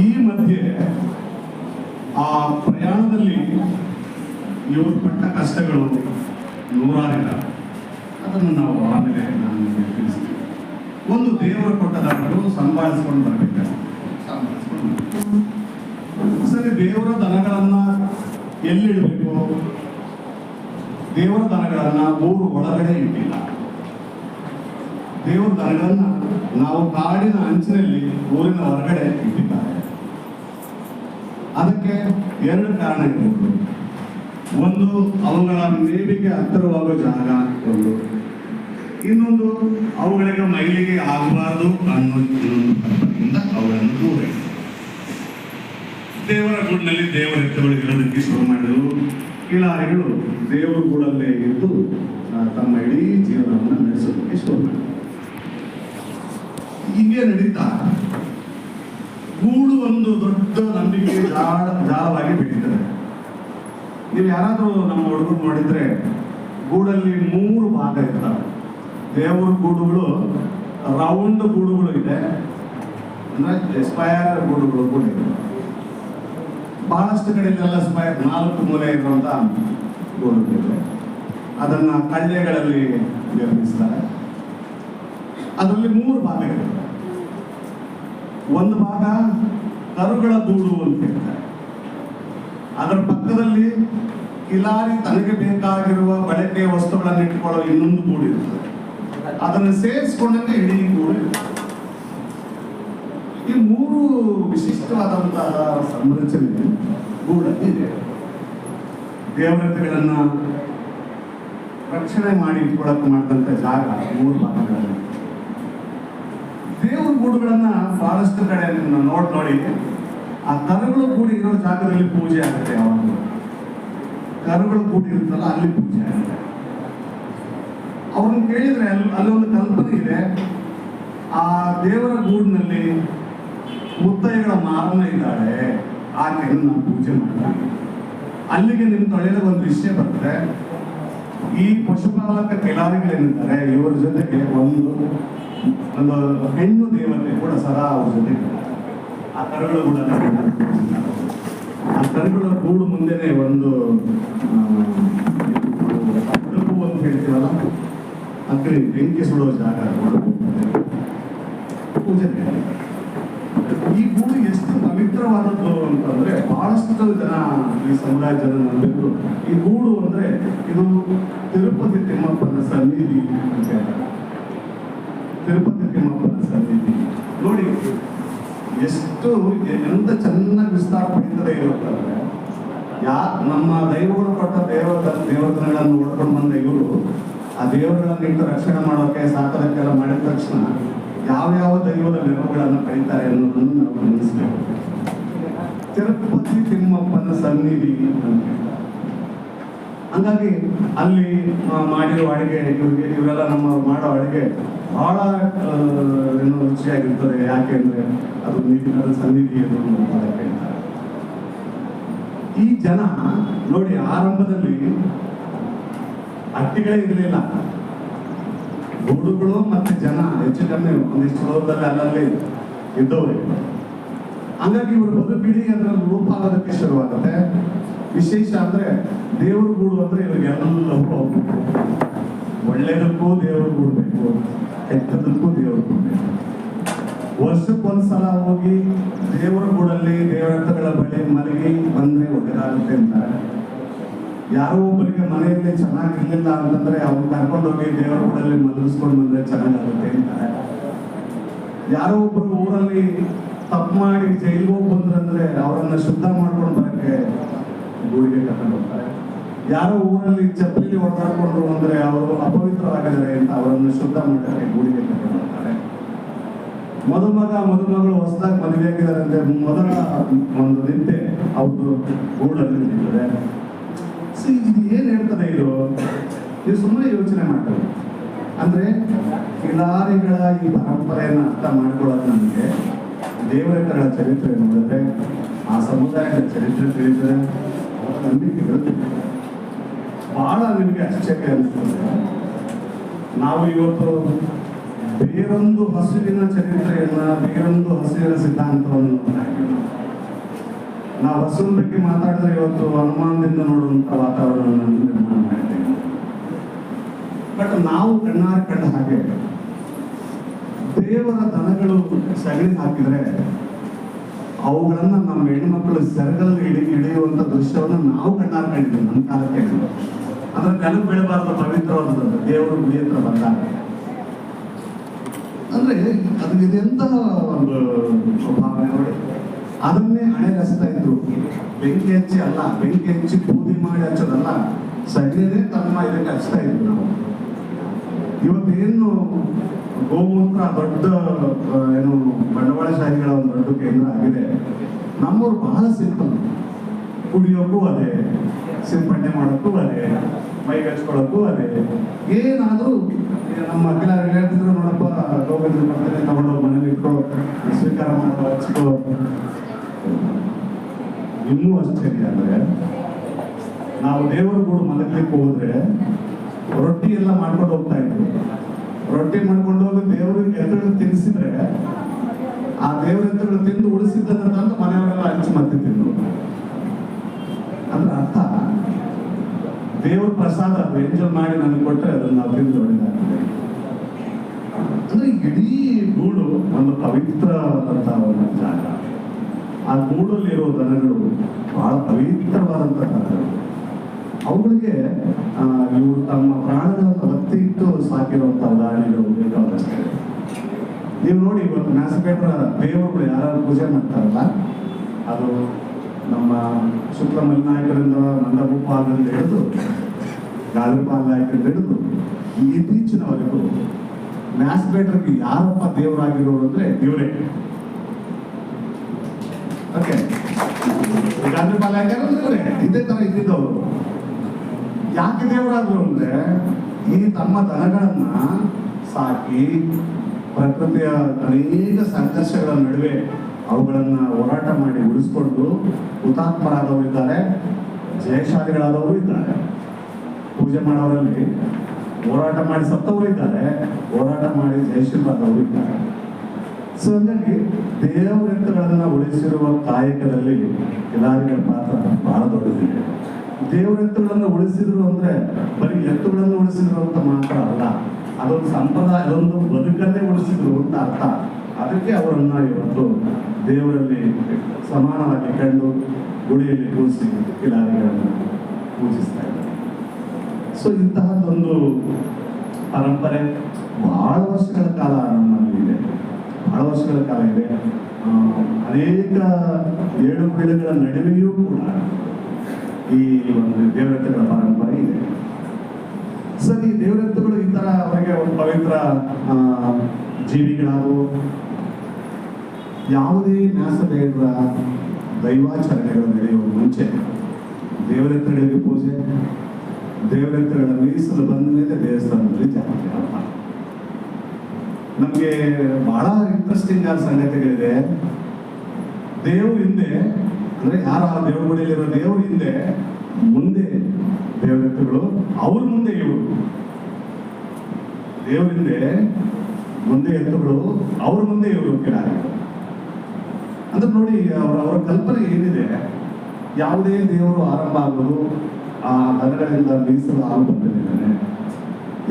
ಈ ಮಧ್ಯೆ ಆ ಪ್ರಯಾಣದಲ್ಲಿ ಇವರು ಪಟ್ಟ ಕಷ್ಟಗಳು ನೂರಾರಿಲ್ಲ. ಅದನ್ನು ನಾವು ಆಮೇಲೆ ನಾನು ತಿಳಿಸ್ತೀನಿ. ಒಂದು ದೇವರು ಕೊಟ್ಟದಾಗಲು ಸಂಭಾಳಿಸ್ಕೊಂಡು ಬರ್ಬೇಕು. ಸರಿ, ದೇವರ ದನಗಳನ್ನ ಎಲ್ಲಿಡಬೇಕು? ದೇವರ ದನಗಳನ್ನ ಊರು ಒಳಗಡೆ ಇಟ್ಟಿಲ್ಲ. ದೇವರ ಕಾರಣ ನಾವು ಕಾಡಿನ ಅಂಚಿನಲ್ಲಿ ಊರಿನ ಹೊರಗಡೆ ಇಟ್ಟಿದ್ದಾರೆ. ಅದಕ್ಕೆ ಎರಡು ಕಾರಣ ಇರಬಹುದು ಒಂದು, ಅವುಗಳ ಮೇವಿಗೆ ಹತ್ತಿರವಾಗುವ ಜಾಗ ಒಂದು. ಇನ್ನೊಂದು, ಅವುಗಳಿಗೆ ಮೈಲಿಗೆ ಆಗಬಾರದು ಅನ್ನೋ ಇನ್ನೊಂದು ಅವುಗಳನ್ನು ದೂರ ದೇವರ ಗೂಡಿನಲ್ಲಿ ದೇವರ ಎತ್ತುಗಳು ಇರೋದಕ್ಕೆ ಶುರು ಮಾಡಿದರು. ಕಿಲಾರಿಗಳು ದೇವರ ಗೂಡಲ್ಲೇ ಇದ್ದು ತಮ್ಮ ಇಡೀ ಜೀವನವನ್ನು ನಡೆಸೋದಕ್ಕೆ ಶುರು ಮಾಡಿದರು. ಹೀಗೆ ನಡೀತಾ. ಗೂಡು ಒಂದು ದೊಡ್ಡ ನಂಬಿಕೆ ಜಾಳ ಜಾಳವಾಗಿ ಬಿಟ್ಟಿದ್ದಾರೆ ನೀವು ಯಾರಾದರೂ ನಮ್ಮ ಹುಡುಗರು ನೋಡಿದ್ರೆ ಗೂಡಲ್ಲಿ ಮೂರು ಭಾಗ ಇರ್ತಾರೆ ದೇವರ ಗೂಡುಗಳು, ರೌಂಡ್ ಗೂಡುಗಳು ಇದೆ. ಅಂದ್ರೆ ಸ್ಪೈರ್ ಗೂಡುಗಳು ಕೂಡ ಇದೆ. ಬಹಳಷ್ಟು ಕಡೆಯಲ್ಲೆಲ್ಲ ಸ್ಪೈರ್ ನಾಲ್ಕು ಮೂಲೆ ಇರುವಂತ ಗೂಡುಗಳಿದೆ ಅದನ್ನ ಕಳ್ಳೆಗಳಲ್ಲಿ ನಿರ್ಮಿಸ್ತಾರೆ. ಅದರಲ್ಲಿ ಮೂರು ಭಾಗ ಒಂದು ಭಾಗ ಕರುಗಳ ದೂಡು ಅಂತ ಹೇಳ್ತಾರೆ. ಅದರ ಪಕ್ಕದಲ್ಲಿ ಕಿಲಾರಿ ತನಗೆ ಬೇಕಾಗಿರುವ ಬಳಕೆಯ ವಸ್ತುಗಳನ್ನು ಇಟ್ಟುಕೊಳ್ಳುವ ಇನ್ನೊಂದು ಗೂಡು ಇರ್ತದೆ. ಅದನ್ನು ಸೇರಿಸಿಕೊಂಡಂತೆ ಇಡೀ ಗೂಡು ಈ ಮೂರು ವಿಶಿಷ್ಟವಾದಂತಹ ಸಂರಚನೆ ಗೂಡಲ್ಲಿ ಇದೆ. ರಕ್ಷಣೆ ಮಾಡಿ ಇಟ್ಕೊಳಕ್ಕೆ ಮಾಡಿದಂಥ ಜಾಗ ಮೂರು ಭಾಗಗಳಲ್ಲಿ. ಗೂಡುಗಳನ್ನ ಬಹಳಷ್ಟು ಕಡೆ ನೀವು ನೋಡ್ ನೋಡಿ. ಆ ಕರುಗಳು ಕೂಡಿ ಇರೋ ಜಾಗದಲ್ಲಿ ಪೂಜೆ ಆಗುತ್ತೆ ಯಾವಾಗಲೂ. ಕರುಗಳು ಕೂಡಿ ಇರುತ್ತಲ್ಲ, ಅಲ್ಲಿ ಪೂಜೆ ಆಗುತ್ತೆ. ಅವ್ರನ್ನ ಕೇಳಿದ್ರೆ ಅಲ್ಲಿ ಅಲ್ಲೊಂದು ಕಲ್ಪನೆ ಇದೆ. ಆ ದೇವರ ಗೂಡಿನಲ್ಲಿ ಮುತ್ತೈಗಳ ಮಾರನ ಇದ್ದಾಳೆ. ಆಕೆಯನ್ನು ನಾವು ಪೂಜೆ ಮಾಡ್ತಾರೆ ಅಲ್ಲಿಗೆ ನಿಮ್ಮ ತೊಳೆಯಲು ಒಂದು ವಿಷಯ ಬರ್ತದೆ. ಈ ಪಶುಪಾಲಕ ಕೆಲವರಿಗಳೇನಿದ್ದಾರೆ ಇವರ ಜೊತೆಗೆ ಒಂದು ಒಂದು ಹೆಣ್ಣು ದೇವತೆ ಕೂಡ ಸದಾ ಅವ್ರ ಜೊತೆ ಆ ಕರುಗಳು ಕೂಡ ಆ ಕರುಗಳ ಗೂಡು ಮುಂದೆನೆ ಒಂದು ಉಡುಪು ಅಂತ ಹೇಳ್ತೀವಲ್ಲ ಅಗ್ರಿ ಬೆಂಕಿ ಸುಡೋ ಜಾಗ. ಪೂಜೆ. ಈ ಗೂಡು ಎಷ್ಟು ಪವಿತ್ರವಾದದ್ದು ಅಂತಂದ್ರೆ ಬಹಳಷ್ಟು ಜನ ಈ ಸಮುದಾಯ ಜನ ನಂಬಿದ್ರು ಈ ಗೂಡು ಅಂದ್ರೆ ಇದು ತಿರುಪತಿ ತಿಮ್ಮಪ್ಪನ ಸನ್ನಿಧಿ ಅಂತ ಹೇಳ್ತಾರೆ ತಿರುಪತಿ ತಿಮ್ಮಪ್ಪನ ನೋಡಿ, ಎಷ್ಟು ಎಂತ ಚೆನ್ನಾಗಿ ವಿಸ್ತಾರ ಪಡೀತದೆ ಇರುತ್ತಂದ್ರೆ ಯಾ, ನಮ್ಮ ದೈವಗಳು ಕೊಟ್ಟ ದೇವ ದೇವತೆಗಳನ್ನು ನೋಡ್ಕೊಂಡು ಬಂದ ಇವರು, ಆ ದೇವರುಗಳನ್ನು ಇಟ್ಟು ರಕ್ಷಣೆ ಮಾಡೋಕೆ ಸಾಕೋದಕ್ಕೆಲ್ಲ ಮಾಡಿದ ತಕ್ಷಣ ಯಾವ್ಯಾವ ದೈವದ ನೆರವುಗಳನ್ನು ಕರೀತಾರೆ ಅನ್ನೋದನ್ನು ನಾವು ಗಮನಿಸಬೇಕು ತಿರುಪತಿ ತಿಮ್ಮಪ್ಪನ ಸನ್ನಿಧಿ ಅಂತ. ಹಂಗಾಗಿ ಅಲ್ಲಿ ಮಾಡಿರೋ ಅಡುಗೆ ಇವ್ರಿಗೆ ಇವರೆಲ್ಲ ನಮ್ಮ ಮಾಡೋ ಅಡುಗೆ ಬಹಳ ಆ, ಏನು ರುಚಿಯಾಗಿರ್ತದೆ. ಯಾಕೆಂದ್ರೆ ಅದು ನೀರಿನ ಸನ್ನಿಧಿ ಅದು ಅಂತ ಹೇಳ್ತಾರೆ ಈ ಜನ ನೋಡಿ ಆರಂಭದಲ್ಲಿ ಅಟ್ಟಿಗಳೇ ಇರಲಿಲ್ಲ. ಗೂಡುಗಳು ಮತ್ತೆ ಜನ ಹೆಚ್ಚು ಕಮ್ಮಿ ಒಂದಿಷ್ಟು ಲೋಕದಲ್ಲಿ ಅಲ್ಲಲ್ಲಿ ಇದ್ದವ್ರೆ. ಹಂಗಾಗಿ ಇವರು ಬದುಕಿಡಿ ಅದರಲ್ಲಿ ರೂಪ ಆಗೋದಕ್ಕೆ ಶುರುವಾಗುತ್ತೆ. ವಿಶೇಷ ಅಂದ್ರೆ ದೇವ್ರ ಗೂಡು ಅಂದ್ರೆ ಇವ್ರಿಗೆಲ್ಲವೂ ಒಳ್ಳೇದಕ್ಕೂ ದೇವ್ರ ಗೂಡು ಬೇಕು, ಕೆಟ್ಟದಕ್ಕೂ ದೇವ್ರ ಗೂಡು ಬೇಕು. ವರ್ಷಕ್ಕೊಂದ್ಸಲ ಹೋಗಿ ದೇವರ ಗೂಡಲ್ಲಿ ದೇವರಗಳ ಬಳಿ ಮಲಗಿ ಬಂದ್ರೆ ಒಳ್ಳೆದಾಗುತ್ತೆ ಅಂತಾರೆ ಯಾರೋ ಒಬ್ಬರಿಗೆ ಮನೆಯಲ್ಲಿ ಚೆನ್ನಾಗಿರ್ಲಿಲ್ಲ ಅಂತಂದ್ರೆ ಅವ್ರು ಕರ್ಕೊಂಡೋಗಿ ದೇವರ ಗೂಡಲ್ಲಿ ಮಲಗಿಸ್ಕೊಂಡು ಬಂದ್ರೆ ಚೆನ್ನಾಗಾಗುತ್ತೆ ಅಂತಾರೆ ಯಾರೋ ಒಬ್ರು ಊರಲ್ಲಿ ತಪ್ಪು ಮಾಡಿ ಜೈಲಿಗೆ ಹೋಗಿ ಬಂದ್ರಂದ್ರೆ ಅವರನ್ನ ಶುದ್ಧ ಮಾಡ್ಕೊಂಡು ಬರಕ್ಕೆ ಗೂಡಿಗೆ ಕರ್ಕೊಂಡು ಹೋಗ್ತಾರೆ ಯಾರೋ ಊರಲ್ಲಿ ಚಪ್ಪಲಿ ಹೊಡೆದಾಡ್ಕೊಂಡ್ರು ಅಂದ್ರೆ ಅವರು ಅಪವಿತ್ರರಾಗಿದ್ದಾರೆ ಅಂತ ಅವರನ್ನು ಶುದ್ಧ ಮಾಡುತ್ತಾರೆ ಗೂಡಿಗೆ ಕರ್ಕೊಂಡು ಹೋಗ್ತಾರೆ ಮದುಮಗ, ಮದುಮಗಳು ಹೊಸದಾಗಿ ಮದುವೆ ಆಗಿದ್ದಾರೆ ಅಂದ್ರೆ ಮೊದಲ ಒಂದು ನಿಂತೆ ಅವ್ರದ್ದು ಗೂಡಲ್ಲಿ ನಿಂತಿದ್ದಾರೆ ಇದು ಏನ್ ಹೇಳ್ತದೆ ಇದು? ಇದು ಸುಮ್ಮನೆ ಯೋಚನೆ ಮಾಡ್ತಾರೆ ಅಂದ್ರೆ ಕಿಲಾರಿಗಳ ಈ ಪರಂಪರೆಯನ್ನು ಅರ್ಥ ಮಾಡ್ಕೊಳ್ಳೋದು ನಮಗೆ. ದೇವತೆಗಳ ಚರಿತ್ರೆ ನೋಡಿದ್ರೆ ಆ ಸಮುದಾಯದ ಚರಿತ್ರೆ ತಿಳಿದ್ರೆ ಬಹಳ ನಿಮಗೆ ಆಶ್ಚರ್ಯ ಅನಿಸ್ತದೆ ನಾವು ಇವತ್ತು ಬೇರೊಂದು ಹಸುವಿನ ಚರಿತ್ರೆಯನ್ನ, ಬೇರೊಂದು ಹಸುವಿನ ಸಿದ್ಧಾಂತವನ್ನು. ನಾವು ಹಸುವಿನ ಬಗ್ಗೆ ಮಾತಾಡಿದ್ರೆ ಇವತ್ತು ಅನುಮಾನದಿಂದ ನೋಡುವಂತ ವಾತಾವರಣವನ್ನು ನಿರ್ಮಾಣ ಮಾಡಿದ್ದೇವೆ ಬಟ್ ನಾವು ಕಣ್ಣಾರೆ ಕಂಡ ಹಾಗೆ ದೇವರ ದನಗಳು ಸಗಣಿ ಹಾಕಿದ್ರೆ ಅವುಗಳನ್ನ ನಮ್ಮ ಹೆಣ್ಣುಮಕ್ಕಳು ಸೆರಗಲ್ಲಿ ಹಿಡಿ, ಹಿಡಿಯುವಂತ ದೃಶ್ಯವನ್ನು ನಾವು ಕಣ್ಣಾರೆ ಕಂಡಿದ್ದೀವಿ ನಮ್ಮ ಕಾಲಕ್ಕೆ ಅಂದ್ರೆ ನೆನಪು ಬೀಳಬಾರ್ದು, ಪವಿತ್ರವಾದದ್ದು, ದೇವರು ಗುಡಿ ಹತ್ರ ಅಂದ್ರೆ ಅದು ಇದೆಂತ ಒಂದು ಭಾವನೆ ನೋಡಿ. ಅದನ್ನೇ ಹಣೆಗಸ್ತಾ ಇದ್ರು. ಬೆಂಕಿ ಹಚ್ಚಿ ಅಲ್ಲ, ಬೆಂಕಿ ಹಚ್ಚಿ ಬೂದಿ ಮಾಡಿ ಹಚ್ಚೋದಲ್ಲ ಸಗಣಿನೇ ತಮ್ಮ ಇದಕ್ಕೆ ಹಚ್ತಾ ಇದ್ರು ನಾವು. ಇವತ್ತೇನು ಗೋಮೂತ್ರ ದೊಡ್ಡ ಏನು ಬಂಡವಾಳಶಾಹಿಗಳ ಒಂದು ದೊಡ್ಡ ಕೇಂದ್ರ ಆಗಿದೆ. ನಮ್ಮೂರು ಬಹಳ ಸಿಂಪಲ್. ಕುಡಿಯೋಕ್ಕೂ ಅದೇ, ಸಿಂಪಡಣೆ ಮಾಡೋಕ್ಕೂ ಅದೇ, ಮೈ ಹಚ್ಕೊಳ್ಳೋಕ್ಕೂ ಅದೇ. ಏನಾದರೂ ನಮ್ಮ ಅಖಿಲ ಹೇಳ್ತಿದ್ರು ನೋಡಪ್ಪ, ಗೋವಿಂದ ಬರ್ತಾರೆ ತಗೊಂಡೋಗಿ ಮನೇಲಿ ಇಟ್ಕೋ, ಸ್ವೀಕಾರ ಮಾಡೋ ಹಚ್ಕೋ. ಇನ್ನೂ ಅಷ್ಟೇ ಅಂದರೆ, ನಾವು ದೇವರ ಗೂಡು ಮಲಗಲಿಕ್ಕೆ ಹೋದ್ರೆ ರೊಟ್ಟಿ ಎಲ್ಲ ಮಾಡ್ಕೊಂಡು ಹೋಗ್ತಾ ಇದ್ವಿ ರೊಟ್ಟಿ ಮಾಡ್ಕೊಂಡು ಹೋಗಿ ದೇವ್ರಿಗೆ ಎತ್ತುಗಳು ತಿನ್ನಿಸಿದ್ರೆ ಆ ದೇವ್ರ ಎತ್ತುಗಳು ತಿಂದು ಉಳಿಸಿದ್ದನ್ನ ತಂದು ಮನೆಯವರೆಲ್ಲ ಹಂಚಿ ಮತ್ತೆ ತಿಂದು ಅಂದ್ರೆ ಅರ್ಥ ದೇವ್ರ ಪ್ರಸಾದ ವ್ಯಂಜನ್ ಮಾಡಿ ನನಗೆ ಕೊಟ್ಟರೆ ಅದನ್ನ ನಾವು ತಿಂದು ಅಂದ್ರೆ ಇಡೀ ಗೂಡು ಒಂದು ಪವಿತ್ರವಾದಂತಹ ಒಂದು ಜಾಗ. ಆ ಗೂಡಲ್ಲಿರೋ ದನಗಳು ಬಹಳ ಪವಿತ್ರವಾದಂತಹ ದನಗಳು. ಅವುಗಳಿಗೆ ಇವರು ತಮ್ಮ ಪ್ರಾಣದ ಒತ್ತಿ ಇಟ್ಟು ಸಾಕಿರುವಂಥ ಉದಾಹರಣೆಗಳು ಬೇಕಾದಷ್ಟೇ. ನೀವು ನೋಡಿ, ಇವತ್ತು ಮ್ಯಾಸಪೇಟರ ದೇವರುಗಳು ಯಾರು ಪೂಜೆ ಮಾಡ್ತಾರಲ್ಲ, ಅದು ನಮ್ಮ ಶುಕ್ಲ ಮಲ್ನಾಯಕರಿಂದ ಮಂಡಭೂಪಾಲರಿಂದ ಹಿಡಿದು ಗಾಲಿಪಾಲ ನಾಯಕರಿಂದ ಹಿಡಿದು ಇತ್ತೀಚಿನವರೆಗೂ ಮ್ಯಾಸ್ಪೇಟರ್ಗೆ ಯಾರಪ್ಪ ದೇವರಾಗಿರೋರು ಅಂದ್ರೆ ಇವರೇ ಓಕೆ ನಾಯಕರು ಇವರೇ ಇದೇ ತರ ಇದ್ದಿದ್ದವರು ಯಾಕೆ ದೇವರಾದ್ರು ಅಂದ್ರೆ ಈ ತಮ್ಮ ದನಗಳನ್ನ ಸಾಕಿ ಪ್ರಕೃತಿಯ ಅನೇಕ ಸಂಘರ್ಷಗಳ ನಡುವೆ ಅವುಗಳನ್ನ ಹೋರಾಟ ಮಾಡಿ ಉಳಿಸ್ಕೊಂಡು ಹುತಾತ್ಮರಾದವರು ಇದ್ದಾರೆ, ಜಯಶಾಲಿಗಳಾದವರು ಇದ್ದಾರೆ. ಪೂಜೆ ಮಾಡೋರಲ್ಲಿ ಹೋರಾಟ ಮಾಡಿ ಸತ್ತವರು ಇದ್ದಾರೆ, ಹೋರಾಟ ಮಾಡಿ ಜಯಶೀಲರಾದವರು ಇದ್ದಾರೆ. ಸೊ ಹಂಗಾಗಿ ದೇವರೆತ್ತುಗಳನ್ನ ಉಳಿಸಿರುವ ಕಾಯಕದಲ್ಲಿ ಕಿಲಾರಿಗಳ ಪಾತ್ರ ಬಹಳ ದೊಡ್ಡದಿದೆ. ದೇವರೆತ್ತುಗಳನ್ನ ಉಳಿಸಿದ್ರು ಅಂದ್ರೆ ಬರೀ ಎತ್ತುಗಳನ್ನು ಉಳಿಸಿದ್ರು ಅಂತ ಮಾತ್ರ ಅಲ್ಲ, ಅದೊಂದು ಸಂಪ್ರದಾಯ ಅದೊಂದು ಬದುಕನ್ನೇ ಉಳಿಸಿದ್ರು ಅಂತ ಅರ್ಥ. ಅದಕ್ಕೆ ಅವರನ್ನ ಇವತ್ತು ದೇವರಲ್ಲಿ ಸಮಾನವಾಗಿ ಕಂಡು ಗುಡಿಯಲ್ಲಿ ಕೂರಿಸಿ ಕಿಲಾರಿಗಳನ್ನು ಪೂಜಿಸ್ತಾ ಇದ್ದಾರೆ. ಸೊ ಇಂತಹದ್ದೊಂದು ಪರಂಪರೆ ಬಹಳ ವರ್ಷಗಳ ಕಾಲ ನಮ್ಮಲ್ಲಿ ಇದೆ. ಬಹಳ ವರ್ಷಗಳ ಕಾಲ ಇದೆ. ಅನೇಕ ಏಳು ಪೀಳಿಗೆಗಳ ನಡುವೆಯೂ ಕೂಡ ಈ ಒಂದು ದೇವರತ್ವಗಳ ಪರಂಪರೆ ಇದೆ. ಸರ್ ಈ ದೇವರತ್ವಗಳು ಈ ತರ ಅವರಿಗೆ ಒಂದು ಪವಿತ್ರ ಆ, ಜೀವಿಗಳಾದವು. ಯಾವುದೇ ನ್ಯಾಸಬೇಡರ ದೈವಾಚರಣೆಗಳು ನಡೆಯುವ ಮುಂಚೆ ದೇವರತ್ವಗಳಿಗೆ ಪೂಜೆ ದೇವರತ್ವಗಳ ಮೀಸಲು ಬಂದ ಮೇಲೆ ದೇವಸ್ಥಾನದಲ್ಲಿ ಜಾತ್ರೆ ನಮಗೆ ಬಹಳ ಇಂಟ್ರೆಸ್ಟಿಂಗ್ ಸಂಗತಿಗಳಿದೆ. ದೇವ್ರ ಹಿಂದೆ ಅಂದ್ರೆ ಯಾರ ಆ ದೇವ್ರ ಗುಡಿಯಲ್ಲಿರೋ ದೇವ್ರ ಹಿಂದೆ, ಮುಂದೆ ದೇವತೆಗಳು ಅವ್ರ ಮುಂದೆ ಇವರು. ದೇವ್ರ ಹಿಂದೆ, ಮುಂದೆ ಎತ್ತುಗಳು ಅವ್ರ ಮುಂದೆ ಇವರು ಕೆಳಗೆ ಅಂದ್ರೆ ನೋಡಿ, ಅವರ ಅವರ ಕಲ್ಪನೆ ಏನಿದೆ? ಯಾವುದೇ ದೇವರು ಆರಂಭ ಆಗೋದು, ಆ ನಗರಗಳಿಂದ ಮೀಸಲು ಹಾಲು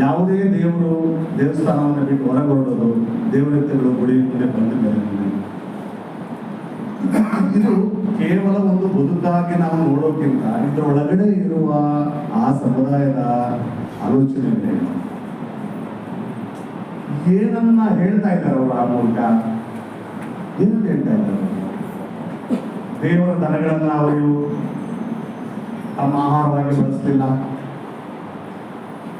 ಯಾವುದೇ ದೇವರು ದೇವಸ್ಥಾನವನ್ನು ಬಿಟ್ಟು ಹೊರಗೆ ಹೊರಡೋದು ದೇವರೆತ್ತಗಳು ಗುಡಿ ಮುಂದೆ ಬಂದ ಮೇಲೆ. ಇದು ಕೇವಲ ಒಂದು ಬದುಕಾಗಿ ನಾವು ನೋಡೋಕ್ಕಿಂತ ಇದರ ಒಳಗಡೆ ಇರುವ ಆ ಸಮುದಾಯದ ಆಲೋಚನೆ. ಏನನ್ನ ಹೇಳ್ತಾ ಇದ್ದಾರೆ ಅವರು ಆ ಮೂಲಕ? ಏನಂತ ಹೇಳ್ತಾ ಇದ್ದಾರೆ? ದೇವರ ದನಗಳನ್ನ ಅವರು ತಮ್ಮ ಆಹಾರವಾಗಿ ಬಳಸಲಿಲ್ಲ.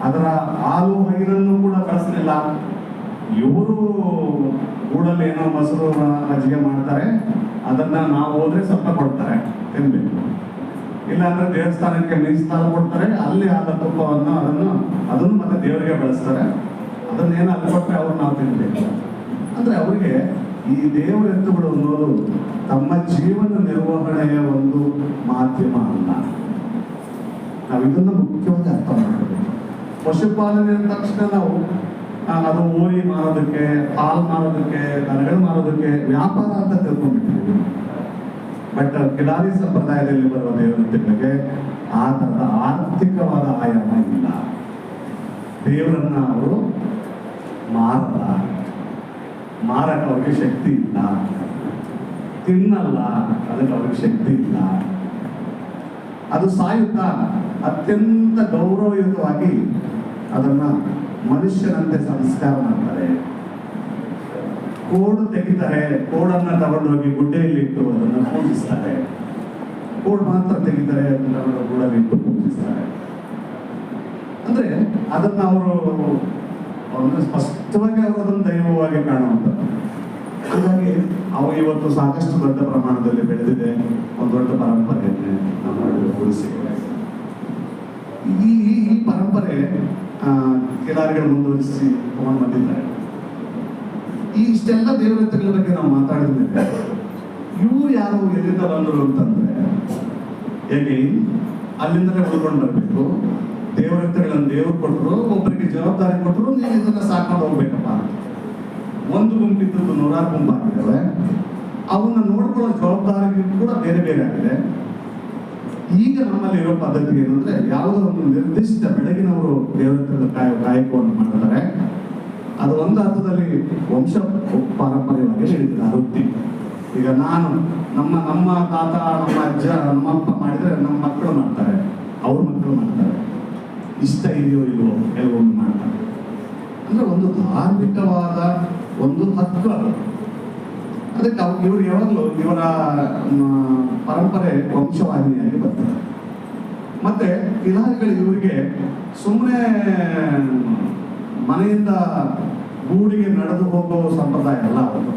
ಅದರ ಹಾಲು, ಹೈರನ್ನು ಕೂಡ ಬಳಸಲಿಲ್ಲ. ಇವರು ಗೂಡಲ್ಲಿ ಏನೋ ಮೊಸರು ಮಜ್ಜಿಗೆ ಮಾಡ್ತಾರೆ. ಅದನ್ನ ನಾವು ಹೋದ್ರೆ ಸ್ವಲ್ಪ ಕೊಡ್ತಾರೆ, ತಿನ್ಬೇಕು. ಇಲ್ಲಾಂದ್ರೆ ದೇವಸ್ಥಾನಕ್ಕೆ ಮೀಸಲಾದ ಕೊಡ್ತಾರೆ, ಅಲ್ಲಿ ಆದ ತುಪ್ಪವನ್ನು ಅದನ್ನು ಅದನ್ನು ಮತ್ತೆ ದೇವರಿಗೆ ಬಳಸ್ತಾರೆ. ಅದನ್ನೇನು ಅಲ್ಲಿ ಕೊಟ್ಟರೆ ಅವ್ರು ನಾವು ತಿನ್ಬೇಕು. ಅಂದ್ರೆ ಅವರಿಗೆ ಈ ದೇವರ ಎತ್ತುಗಳು ಅನ್ನೋದು ತಮ್ಮ ಜೀವನ ನಿರ್ವಹಣೆಯ ಒಂದು ಮಾಧ್ಯಮ ಅಲ್ಲ. ನಾವು ಇದನ್ನು ಮುಖ್ಯವಾಗಿ ಅರ್ಥ ಮಾಡಬೇಕು ಪಶುಪಾಲನೆ ತಕ್ಷಣ ನಾವು ಅದು ಮೂವಿ ಮಾರೋದಕ್ಕೆ ಹಾಲು ಮಾರೋದಕ್ಕೆ, ದನಗಳು ಮಾರೋದಕ್ಕೆ ವ್ಯಾಪಾರ ಅಂತ ತಿಳ್ಕೊಂಡ್ಬಿಟ್ಟಿದ್ದೀವಿ. ಬಟ್ ಕಿಲಾರಿ ಸಂಪ್ರದಾಯದಲ್ಲಿ ಬರುವ ದೇವತೆಗಳಿಗೆ ಆ ತರದ ಆರ್ಥಿಕವಾದ ಆಯಾಮ ಇಲ್ಲ. ದೇವರನ್ನ ಅವರು ಮಾರಲ್ಲ. ಮಾರಕ್ಕೆ ಅವ್ರಿಗೆ ಶಕ್ತಿ ಇಲ್ಲ. ತಿನ್ನಲ್ಲ ಅದಕ್ಕೆ ಅವ್ರಿಗೆ ಶಕ್ತಿ ಇಲ್ಲ. ಅದು ಸಾಯುತ್ತ ಅತ್ಯಂತ ಗೌರವಯುತವಾಗಿ ಅದನ್ನ ಮನುಷ್ಯನಂತೆ ಸಂಸ್ಕಾರ ಮಾಡ್ತಾರೆ. ಕೋಡು ತೆಗಿತಾರೆ, ಕೋಡನ್ನ ತಗೊಂಡೋಗಿ ಗುಡ್ಡೆಯಲ್ಲಿ ಇಟ್ಟು ಅದನ್ನ ಪೂಜಿಸ್ತಾರೆ. ಕೋಡ್ ಮಾತ್ರ ತೆಗಿತಾರೆ, ಅದನ್ನ ಗೂಡಲ್ಲಿ ಇಟ್ಟು ಪೂಜಿಸ್ತಾರೆ. ಅಂದ್ರೆ ಅದನ್ನ ಅವರು ಅಂದ್ರೆ ಸ್ಪಷ್ಟವಾಗಿ ಅವರು ಅದನ್ನು ದೈವವಾಗಿ ಕಾಣುವಂಥದ್ದು. ಹಾಗಾಗಿ ಅವು ಇವತ್ತು ಸಾಕಷ್ಟು ದೊಡ್ಡ ಪ್ರಮಾಣದಲ್ಲಿ ಬೆಳೆದಿದೆ, ಒಂದು ದೊಡ್ಡ ಪರಂಪರೆಯನ್ನೇ ನಮ್ಮ ನಡುವೆ ಉಳಿಸಿದೆ ಈ, ಈ- ಈ ಪರಂಪರೆ ಕಿಲಾರಿಗಳು ಮುಂದುವರಿಸಿ ತಗೊಂಡು ಬಂದಿದ್ದಾರೆ ಈ ಇಷ್ಟೆಲ್ಲ ದೇವರತ್ತಗಳ ಬಗ್ಗೆ ನಾವು ಮಾತಾಡಿದ ಮೇಲೆ ಇವರು ಯಾರು ಎಲ್ಲಿಂದ ಬಂದರು ಅಂತಂದ್ರೆ, ಹೇಗೆ? ಅಲ್ಲಿಂದಲೇ ಉಳ್ಕೊಂಡು ಬರಬೇಕು. ದೇವರತ್ತಗಳನ್ನು ದೇವರು ಕೊಟ್ಟರು, ಒಬ್ಬರಿಗೆ ಜವಾಬ್ದಾರಿ ಕೊಟ್ಟರು ನೀವು ಇದನ್ನ ಸಾಕೊಂಡು ಹೋಗ್ಬೇಕಪ್ಪ. ಒಂದು ಗುಂಪಿದ್ದು ನೂರಾರು ಗುಂಪು ಆಗಿದ್ದಾವೆ ಅವನ್ನ ನೋಡ್ಕೊಳ್ಳೋ ಜವಾಬ್ದಾರಿ ಕೂಡ ಬೇರೆ ಬೇರೆ ಆಗಿದೆ. ಈಗ ನಮ್ಮಲ್ಲಿ ಇರೋ ಪದ್ಧತಿ ಏನಂದ್ರೆ ಯಾವುದೋ ಒಂದು ನಿರ್ದಿಷ್ಟ ಬೆಳಗಿನವರು ದೇವತೆಗಳ ಕಾಯ ಕಾಯಕವನ್ನು ಮಾಡಿದರೆ ಅದು ಒಂದು ಅರ್ಥದಲ್ಲಿ ವಂಶ ಪಾರಂಪರ್ಯವಾಗಿ ನಡೀತದೆ ಆ ವೃತ್ತಿ. ಈಗ ನಾನು ನಮ್ಮ ನಮ್ಮ ತಾತ, ನಮ್ಮ ಅಜ್ಜ ನಮ್ಮಪ್ಪ ಮಾಡಿದ್ರೆ ನಮ್ಮ ಮಕ್ಕಳು ಮಾಡ್ತಾರೆ, ಅವ್ರ ಮಕ್ಕಳು ಮಾಡ್ತಾರೆ. ಇಷ್ಟ ಇದೆಯೋ ಇಲ್ವೋ ಕೆಲವೊಂದು ಮಾಡ್ತಾರೆ. ಅಂದ್ರೆ ಒಂದು ಧಾರ್ಮಿಕವಾದ ಒಂದು ಅದು. ಅದಕ್ಕೆ ಅವ್ರು ಇವರು ಯಾವಾಗಲೂ ಇವರ ಪರಂಪರೆ ವಂಶವಾಹಿನಿಯಾಗಿ ಬರ್ತದೆ ಮತ್ತೆ ಇಲಾಖೆಗಳು ಇವರಿಗೆ ಸುಮ್ಮನೆ ಮನೆಯಿಂದ ಗೂಡಿಗೆ ನಡೆದು ಹೋಗುವ ಸಂಪ್ರದಾಯ ಅಲ್ಲ ಅವರು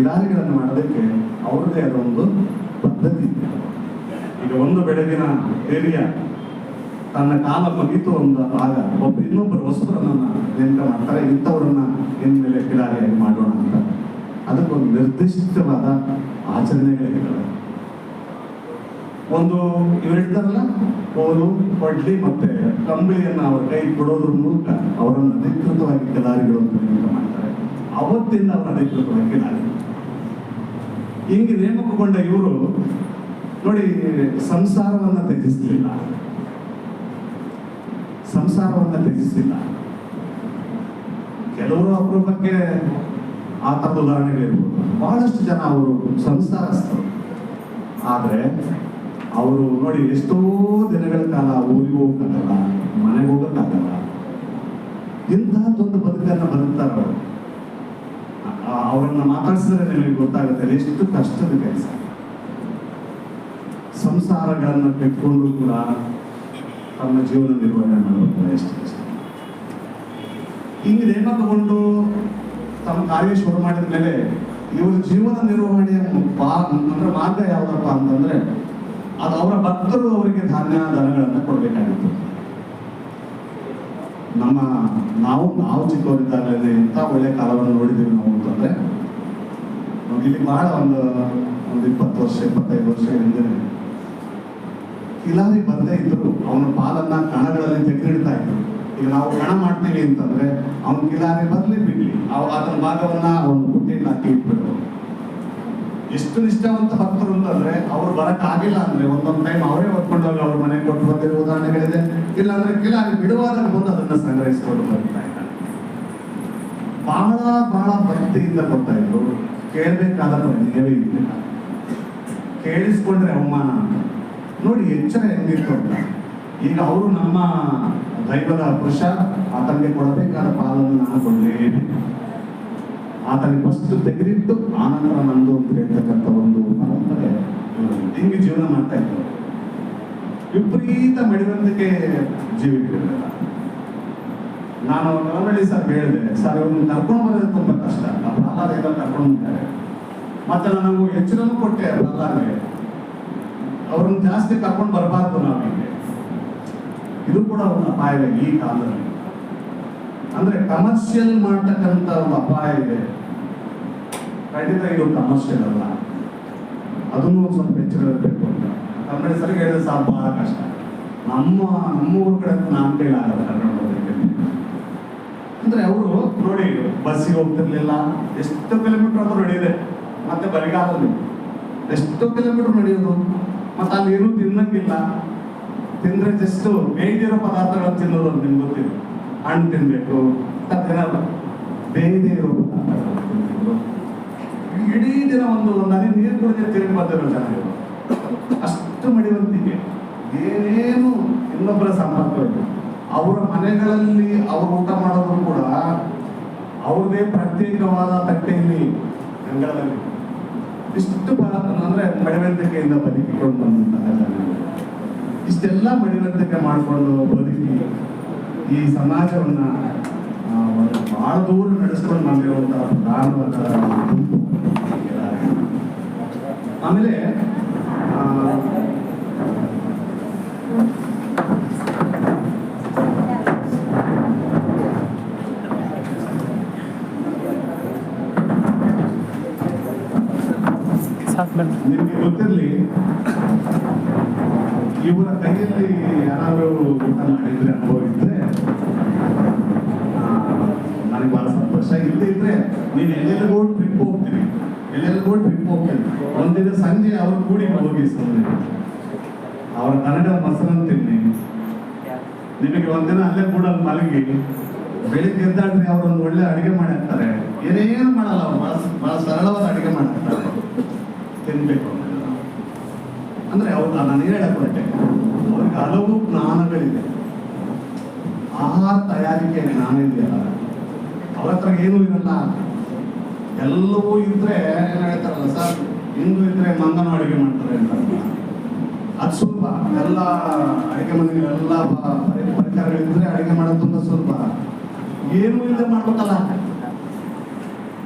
ಇಲಾಖೆಗಳನ್ನು ಮಾಡೋದಕ್ಕೆ ಅವ್ರದ್ದೇ ಆದ ಒಂದು ಪದ್ಧತಿ. ಈಗ ಒಂದು ಬೆಳಗಿನ ಏರಿಯಾ ತನ್ನ ಕಾಲ ಮುಗಿತು ಒಂದು ಆಗ ಒಬ್ಬ ಇನ್ನೊಬ್ಬರು ಹೊಸಬರನ್ನ ನೇಮಕ ಮಾಡ್ತಾರೆ, ಇಂಥವ್ರನ್ನ ಇನ್ಮೇಲೆ ಕಿಲಾರಿಯಾಗಿ ಮಾಡೋಣ ಅಂತ. ಅದಕ್ಕೊಂದು ನಿರ್ದಿಷ್ಟವಾದ ಆಚರಣೆಗಳಿದ್ದಾವೆ. ಒಂದು ಇವ್ರು ಹೇಳ್ತಾರಲ್ಲ, ಅವರು ಕೊಡ್ಲಿ ಮತ್ತೆ ಕಂಬಳಿಯನ್ನು ಅವರ ಕೈ ಕೊಡೋದ್ರ ಮೂಲಕ ಅವರನ್ನು ಅಧಿಕೃತವಾಗಿ ಕೆಲಾರಿಗಳು ಅಂತ ಮಾಡ್ತಾರೆ. ಅವತ್ತಿಂದ ಅವರ ಅಧಿಕೃತವಾಗಿ ಕೆಲಾರಿ ಹಿಂಗೆ ನೇಮಕಗೊಂಡ ಇವರು, ನೋಡಿ, ಸಂಸಾರವನ್ನ ತ್ಯಜಿಸಲಿಲ್ಲ. ಸಂಸಾರವನ್ನ ತ್ಯಜಿಸಲಿಲ್ಲ. ಕೆಲವರು ಅಪರೂಪಕ್ಕೆ ಆ ತಪ್ಪು ಉದಾಹರಣೆಗಳಿರ್ಬೋದು ಬಹಳಷ್ಟು ಜನ ಅವರು ಸಂಸಾರಸ್ಥರು. ಆದರೆ ಅವರು ನೋಡಿ ಎಷ್ಟೋ ದಿನಗಳ ಕಾಲ ಊರಿಗೆ ಹೋಗಕ್ಕಾಗಲ್ಲ ಮನೆಗೆ ಹೋಗಕ್ಕಾಗಲ್ಲ ಇಂತಹದ್ದೊಂದು ಬದುಕನ್ನು ಬದುಕ್ತಾರೆ ಅವರು. ಅವರನ್ನ ಮಾತಾಡಿಸಿದ್ರೆ ನಿಮಗೆ ಗೊತ್ತಾಗುತ್ತೆ ಎಷ್ಟು ಕಷ್ಟದ ಕೆಲಸ. ಸಂಸಾರಗಳನ್ನು ಕಟ್ಕೊಂಡು ಕೂಡ ತಮ್ಮ ಜೀವನ ನಿರ್ವಹಣೆ ಮಾಡಬೇಕು ಎಷ್ಟು ಕಷ್ಟ. ಹಿಂಗೆ ನೇಮ ತಗೊಂಡು ತಮ್ಮ ಕಾರ್ಯ ಶುರು ಮಾಡಿದ ಮೇಲೆ ಇವ್ರ ಜೀವನ ನಿರ್ವಹಣೆಯ ಅಂದ್ರೆ ಮಾರ್ಗ ಯಾವ್ದಪ್ಪ ಅಂತಂದ್ರೆ ಅದು ಅವರ ಭಕ್ತರು ಅವರಿಗೆ ಧಾನ್ಯ ದನಗಳನ್ನು ಕೊಡಬೇಕಾಗಿತ್ತು. ನಮ್ಮ ನಾವು ನಾವು ಚಿಕ್ಕವರಿದ್ದಾಗಲೇ ಇಂಥ ಒಳ್ಳೆ ಕಾಲವನ್ನು ನೋಡಿದ್ದೀವಿ ನಾವು ಅಂತಂದ್ರೆ ಇಲ್ಲಿ ಬಹಳ ಒಂದು ಒಂದು ಇಪ್ಪತ್ತು ವರ್ಷ, ಇಪ್ಪತ್ತೈದು ವರ್ಷ ಹಿಂದೆ ಕಿಲಾರಿ ಬಂದೇ ಇದ್ರು ಅವನ ಪಾಲನ್ನ ಈಗ ನಾವು ಹಣ ಮಾಡ್ತೀವಿ ಅಂತಂದ್ರೆ ಅವನ್ ಕಿಲಾನೆ ಬದಲಿ ಬಿಡ್ಲಿ. ಅವ್ ಅದನ್ನ ಭಾಗವನ್ನ ಅವನ ಬುಟ್ಟಿಯಲ್ಲಿ ಹಾಕಿ ಎಷ್ಟು ನಿಷ್ಠಾವಂತ ಭಕ್ತರು ಅಂತಂದ್ರೆ ಅವ್ರು ಬರಕ್ ಆಗಿಲ್ಲ ಅಂದ್ರೆ ಒಂದೊಂದ್ ಟೈಮ್ ಅವರೇ ಹೊತ್ಕೊಂಡು ಹೋಗಿ ಅವ್ರ ಮನೆ ಕೊಟ್ಟು ಬಂದಿರೋ ಉದಾಹರಣೆಗಳಿದೆ. ಇಲ್ಲ ಅಂದ್ರೆ ಕಿಲಾರಿ ಬಿಡುವಾಗ ಬಂದು ಅದನ್ನ ಸಂಗ್ರಹಿಸಿಕೊಂಡು ಬರ್ತಾ ಬಹಳ ಬಹಳ ಭಕ್ತಿಯಿಂದ ಕೊಡ್ತಾ ಇದ್ರು. ಕೇಳಬೇಕಾದ ಪ್ರಜ್ಞೆಯೇ ಇರಲಿಲ್ಲ ಕೇಳಿಸ್ಕೊಂಡ್ರೆ ಅವಮಾನ ನೋಡಿ ಎಚ್ಚರ ಹೆಂಗಿತ್ತು ಅಂತ. ಈಗ ಅವರು ನಮ್ಮ ದೈವದ ಪುರುಷ ಆತನಿಗೆ ಕೊಡಬೇಕಾದ ಪಾಲನ್ನು ನಾನು ಕೊಡಲೇಬೇಕು. ಆತನಿಗೆ ಫಸ್ಟ್ ತೆಗೆದಿಟ್ಟು ಆನಂತರ ನಂದು ಅಂತ ಹೇಳ್ತಕ್ಕಂಥ ಒಂದು ಪರಂಪರೆ ಹಿಂಗೆ ಜೀವನ ಮಾಡ್ತಾ ಇದ್ದರು ವಿಪರೀತ ಮಡಿವಂತಿಕೆ ಜೀವಿಗಳಿರಲಿಲ್ಲ ನಾನು ಕಲಮಳ್ಳಿ ಸರ್ ಹೇಳಿದೆ, ಸರ್, ಇವ್ರನ್ನ ಕರ್ಕೊಂಡು ಬರೋದು ತುಂಬ ಕಷ್ಟ. ಆ ಪ್ರಹ್ಲಾದ ಎಲ್ಲ ಕರ್ಕೊಂಡು ಬಂದಿದ್ದಾರೆ ಮತ್ತೆ ನಾನು ಎಚ್ಚರನೂ ಕೊಟ್ಟೆ ಪ್ರಹ್ಲಾದ್ಗೆ ಅವ್ರನ್ನ ಜಾಸ್ತಿ ಕರ್ಕೊಂಡು ಬರಬಾರ್ದು ನಾವು ಇದು ಕೂಡ ಒಂದು ಅಪಾಯವೇ ಈ ಕಾಲದಲ್ಲಿ. ಅಂದ್ರೆ ಕಮರ್ಷಿಯಲ್ ಮಾಡ್ತಕ್ಕಂಥ ಒಂದು ಅಪಾಯ ಇದೆ. ಖಂಡಿತ ಇದು ಕಮರ್ಷಿಯಲ್ ಅಲ್ಲ. ಅದನ್ನು ಸ್ವಲ್ಪ ಹೆಚ್ಚು ಇರಬೇಕು ಅಂತ. ಕನ್ನಡ ಸರಿಗೆ ಹೇಳಿದ್ರೆ ಸಹ ಬಹಳ ಕಷ್ಟ. ನಮ್ಮ ನಮ್ಮ ಊರ ಕಡೆ ನಾನು ಕನ್ನಡ ಓದೋದಕ್ಕೆ. ಅಂದ್ರೆ ಅವರು ನೋಡಿ, ಬಸ್ಸಿಗೆ ಹೋಗ್ತಿರ್ಲಿಲ್ಲ, ಎಷ್ಟು ಕಿಲೋಮೀಟರ್ ಅದು ನಡೆಯಿದೆ ಮತ್ತೆ ಬರಿಗಾಲದಲ್ಲಿ. ಎಷ್ಟು ಕಿಲೋಮೀಟರ್ ನಡೆಯೋದು? ಮತ್ತೆ ಅಲ್ಲಿ ಏನು ತಿನ್ನಂಗಿಲ್ಲ ತಿಂದ್ರೆ ಜಸ್ಟ್ ಬೇಯ್ದಿರೋ ಪದಾರ್ಥಗಳನ್ನು ತಿನ್ನೋದು ಅಂತ ನಿಮ್ಗೆ ಗೊತ್ತಿದೆ ಹಣ್ಣು ತಿನ್ಬೇಕು ತಿನ್ನಲ್ಲ ಬೇಯ್ದೇ ಇರೋ ಪದಾರ್ಥಗಳನ್ನು ತಿಂತಿದ್ರು ಇಡೀ ದಿನ ಒಂದು ನದಿ ನೀರು ಕುಡಿದ್ರೆ ತಿರುಗಿ ಬಂದಿರೋ ಜನರು. ಅಷ್ಟು ಮಡಿವಂತಿಕೆ. ಏನೇನು ಇನ್ನೊಬ್ಬರ ಸಂಪರ್ಕ ಅವರ ಮನೆಗಳಲ್ಲಿ ಅವರು ಊಟ ಮಾಡೋದು ಕೂಡ ಅವ್ರದೇ ಪ್ರತ್ಯೇಕವಾದ ತಟ್ಟೆಯಲ್ಲಿ ಗಂಗಾದಲ್ಲಿ ಇಷ್ಟು ಅಂದ್ರೆ ಮಡಿವಂತಿಕೆಯಿಂದ ಬದುಕಿಕೊಂಡು ಬಂದಂತಹ ಜನ ಇಷ್ಟೆಲ್ಲ ಮಡಿವಂತಿಕೆ ಮಾಡಿಕೊಂಡು ಬದುಕಿ ಈ ಸಮಾಜವನ್ನ ಭಾಳ ಬಹಳ ದೂರ ನಡೆಸ್ಕೊಂಡು ಬಂದಿರುವಂತಹ ಪ್ರಧಾನವಾದ ಆಮೇಲೆ ನಿಮ್ಗೆ ಗೊತ್ತಿರಲಿ ಇವರ ಕೈಯಲ್ಲಿ ಯಾರಾದರೂ ಊಟ ಮಾಡಿದ್ರೆ ಅನುಭವ ಇದ್ರೆ ನನಗೆ ಬಹಳ ಸಂತೋಷ. ಇಲ್ಲದೆ ಇದ್ರೆ ನೀನು ಎಲ್ಲೆಲ್ಲಿಗೋ ಟ್ರಿಪ್ ಹೋಗ್ತೀನಿ ಎಲ್ಲೆಲ್ಲಿಗೋ ಟ್ರಿಪ್ ಹೋಗ್ತೀನಿ ಒಂದಿನ ಸಂಜೆ ಅವ್ರ ಕೂಡಿ ಹೋಗಿ ಅವರ ಕನ್ನಡ ಮೊಸರನ್ನು ತಿನ್ನಿ. ನಿಮಗೆ ಒಂದಿನ ಅಲ್ಲೇ ಕೂಡ ಮಲಗಿ, ಬೆಳಿಗ್ಗೆ ಎದ್ದಾಡ್ರಿ ಅವ್ರು ಒಂದು ಒಳ್ಳೆ ಅಡಿಗೆ ಮಾಡಿರ್ತಾರೆ ಏನೇನು ಮಾಡಲ್ಲ ಅವ್ರು, ಬಹಳ ಸರಳವಾದ ಅಡಿಗೆ ಮಾಡಿರ್ತಾರೆ ತಿನ್ಬೇಕು. ಅಂದ್ರೆ ಅವ್ರು ನಾನು ಹೇಳಕ್ಕೆ ಹೊರಟೆ ಅವ್ರಿಗೆ ಹಲವು ಜ್ಞಾನಗಳಿದೆ ಆಹಾರ ತಯಾರಿಕೆ ಜ್ಞಾನ ಇದೆಯಲ್ಲ ಅವ್ರ ಹತ್ರ ಏನೂ ಇರಲ್ಲ. ಎಲ್ಲವೂ ಇದ್ರೆ ಏನು ಹೇಳ್ತಾರಲ್ಲ ಸರ್? ಇಂದು ಇದ್ರೆ ಮಂದನ ಅಡುಗೆ ಮಾಡ್ತಾರೆ ಅಂತ ಅದು ಸುಲಭ. ಎಲ್ಲ ಅಡಿಗೆ ಮನೆಗಳೆಲ್ಲ ಪರಿಕರಗಳಿದ್ರೆ ಅಡಿಗೆ ಮಾಡೋದು ತುಂಬಾ ಸುಲಭ. ಏನೂ ಇಲ್ಲದೆ ಮಾಡ್ಬೇಕಲ್ಲ.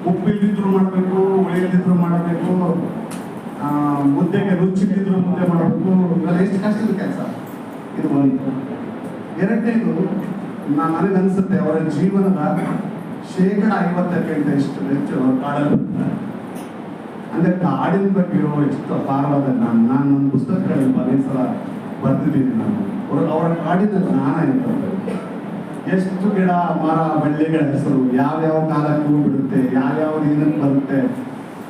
ಉಪ್ಪಿಲ್ದಿದ್ರು ಮಾಡಬೇಕು ಹುಳಿಯಲ್ಲಿದ್ರು ಮಾಡಬೇಕು. ಮುದ್ದೆಗೆ ರುಚಿಗಿದ್ರು ಮುದ್ದೆ ಮಾಡಬೇಕು ಎಷ್ಟು ಕಷ್ಟದ ಕೆಲಸ? ಇದು ಒಂದು. ಎರಡನೇದು ನಾನು ನನಗೆ ಅನ್ಸುತ್ತೆ ಅವರ ಜೀವನದ ಶೇಕಡ ಐವತ್ತಕ್ಕಿಂತ ಎಷ್ಟು ಹೆಚ್ಚು ಅವರು ಕಾಡಲ್ಲಿ ಅಂದರೆ ಕಾಡಿನ ಬಗ್ಗೆ ಇರೋ ಎಷ್ಟು ಅಪಾರವಾದ ನಾನು ನಾನು ನನ್ನ ಪುಸ್ತಕಗಳಲ್ಲಿ ಅನೇಕ ಸಲ ಬರ್ತಿದ್ದೀನಿ ನಾನು. ಅವರು ಅವರ ಕಾಡಿನ ಜ್ಞಾನ ಇರ್ತದೆ ಎಷ್ಟು ಗಿಡ, ಮರ, ಬಳ್ಳಿಗಳ ಹೆಸರು, ಯಾವ್ಯಾವ ಕಾಲಕ್ಕೆ ಹೂ ಬಿಡುತ್ತೆ, ಯಾವ್ಯಾವ ದಿನಕ್ಕೆ ಬರುತ್ತೆ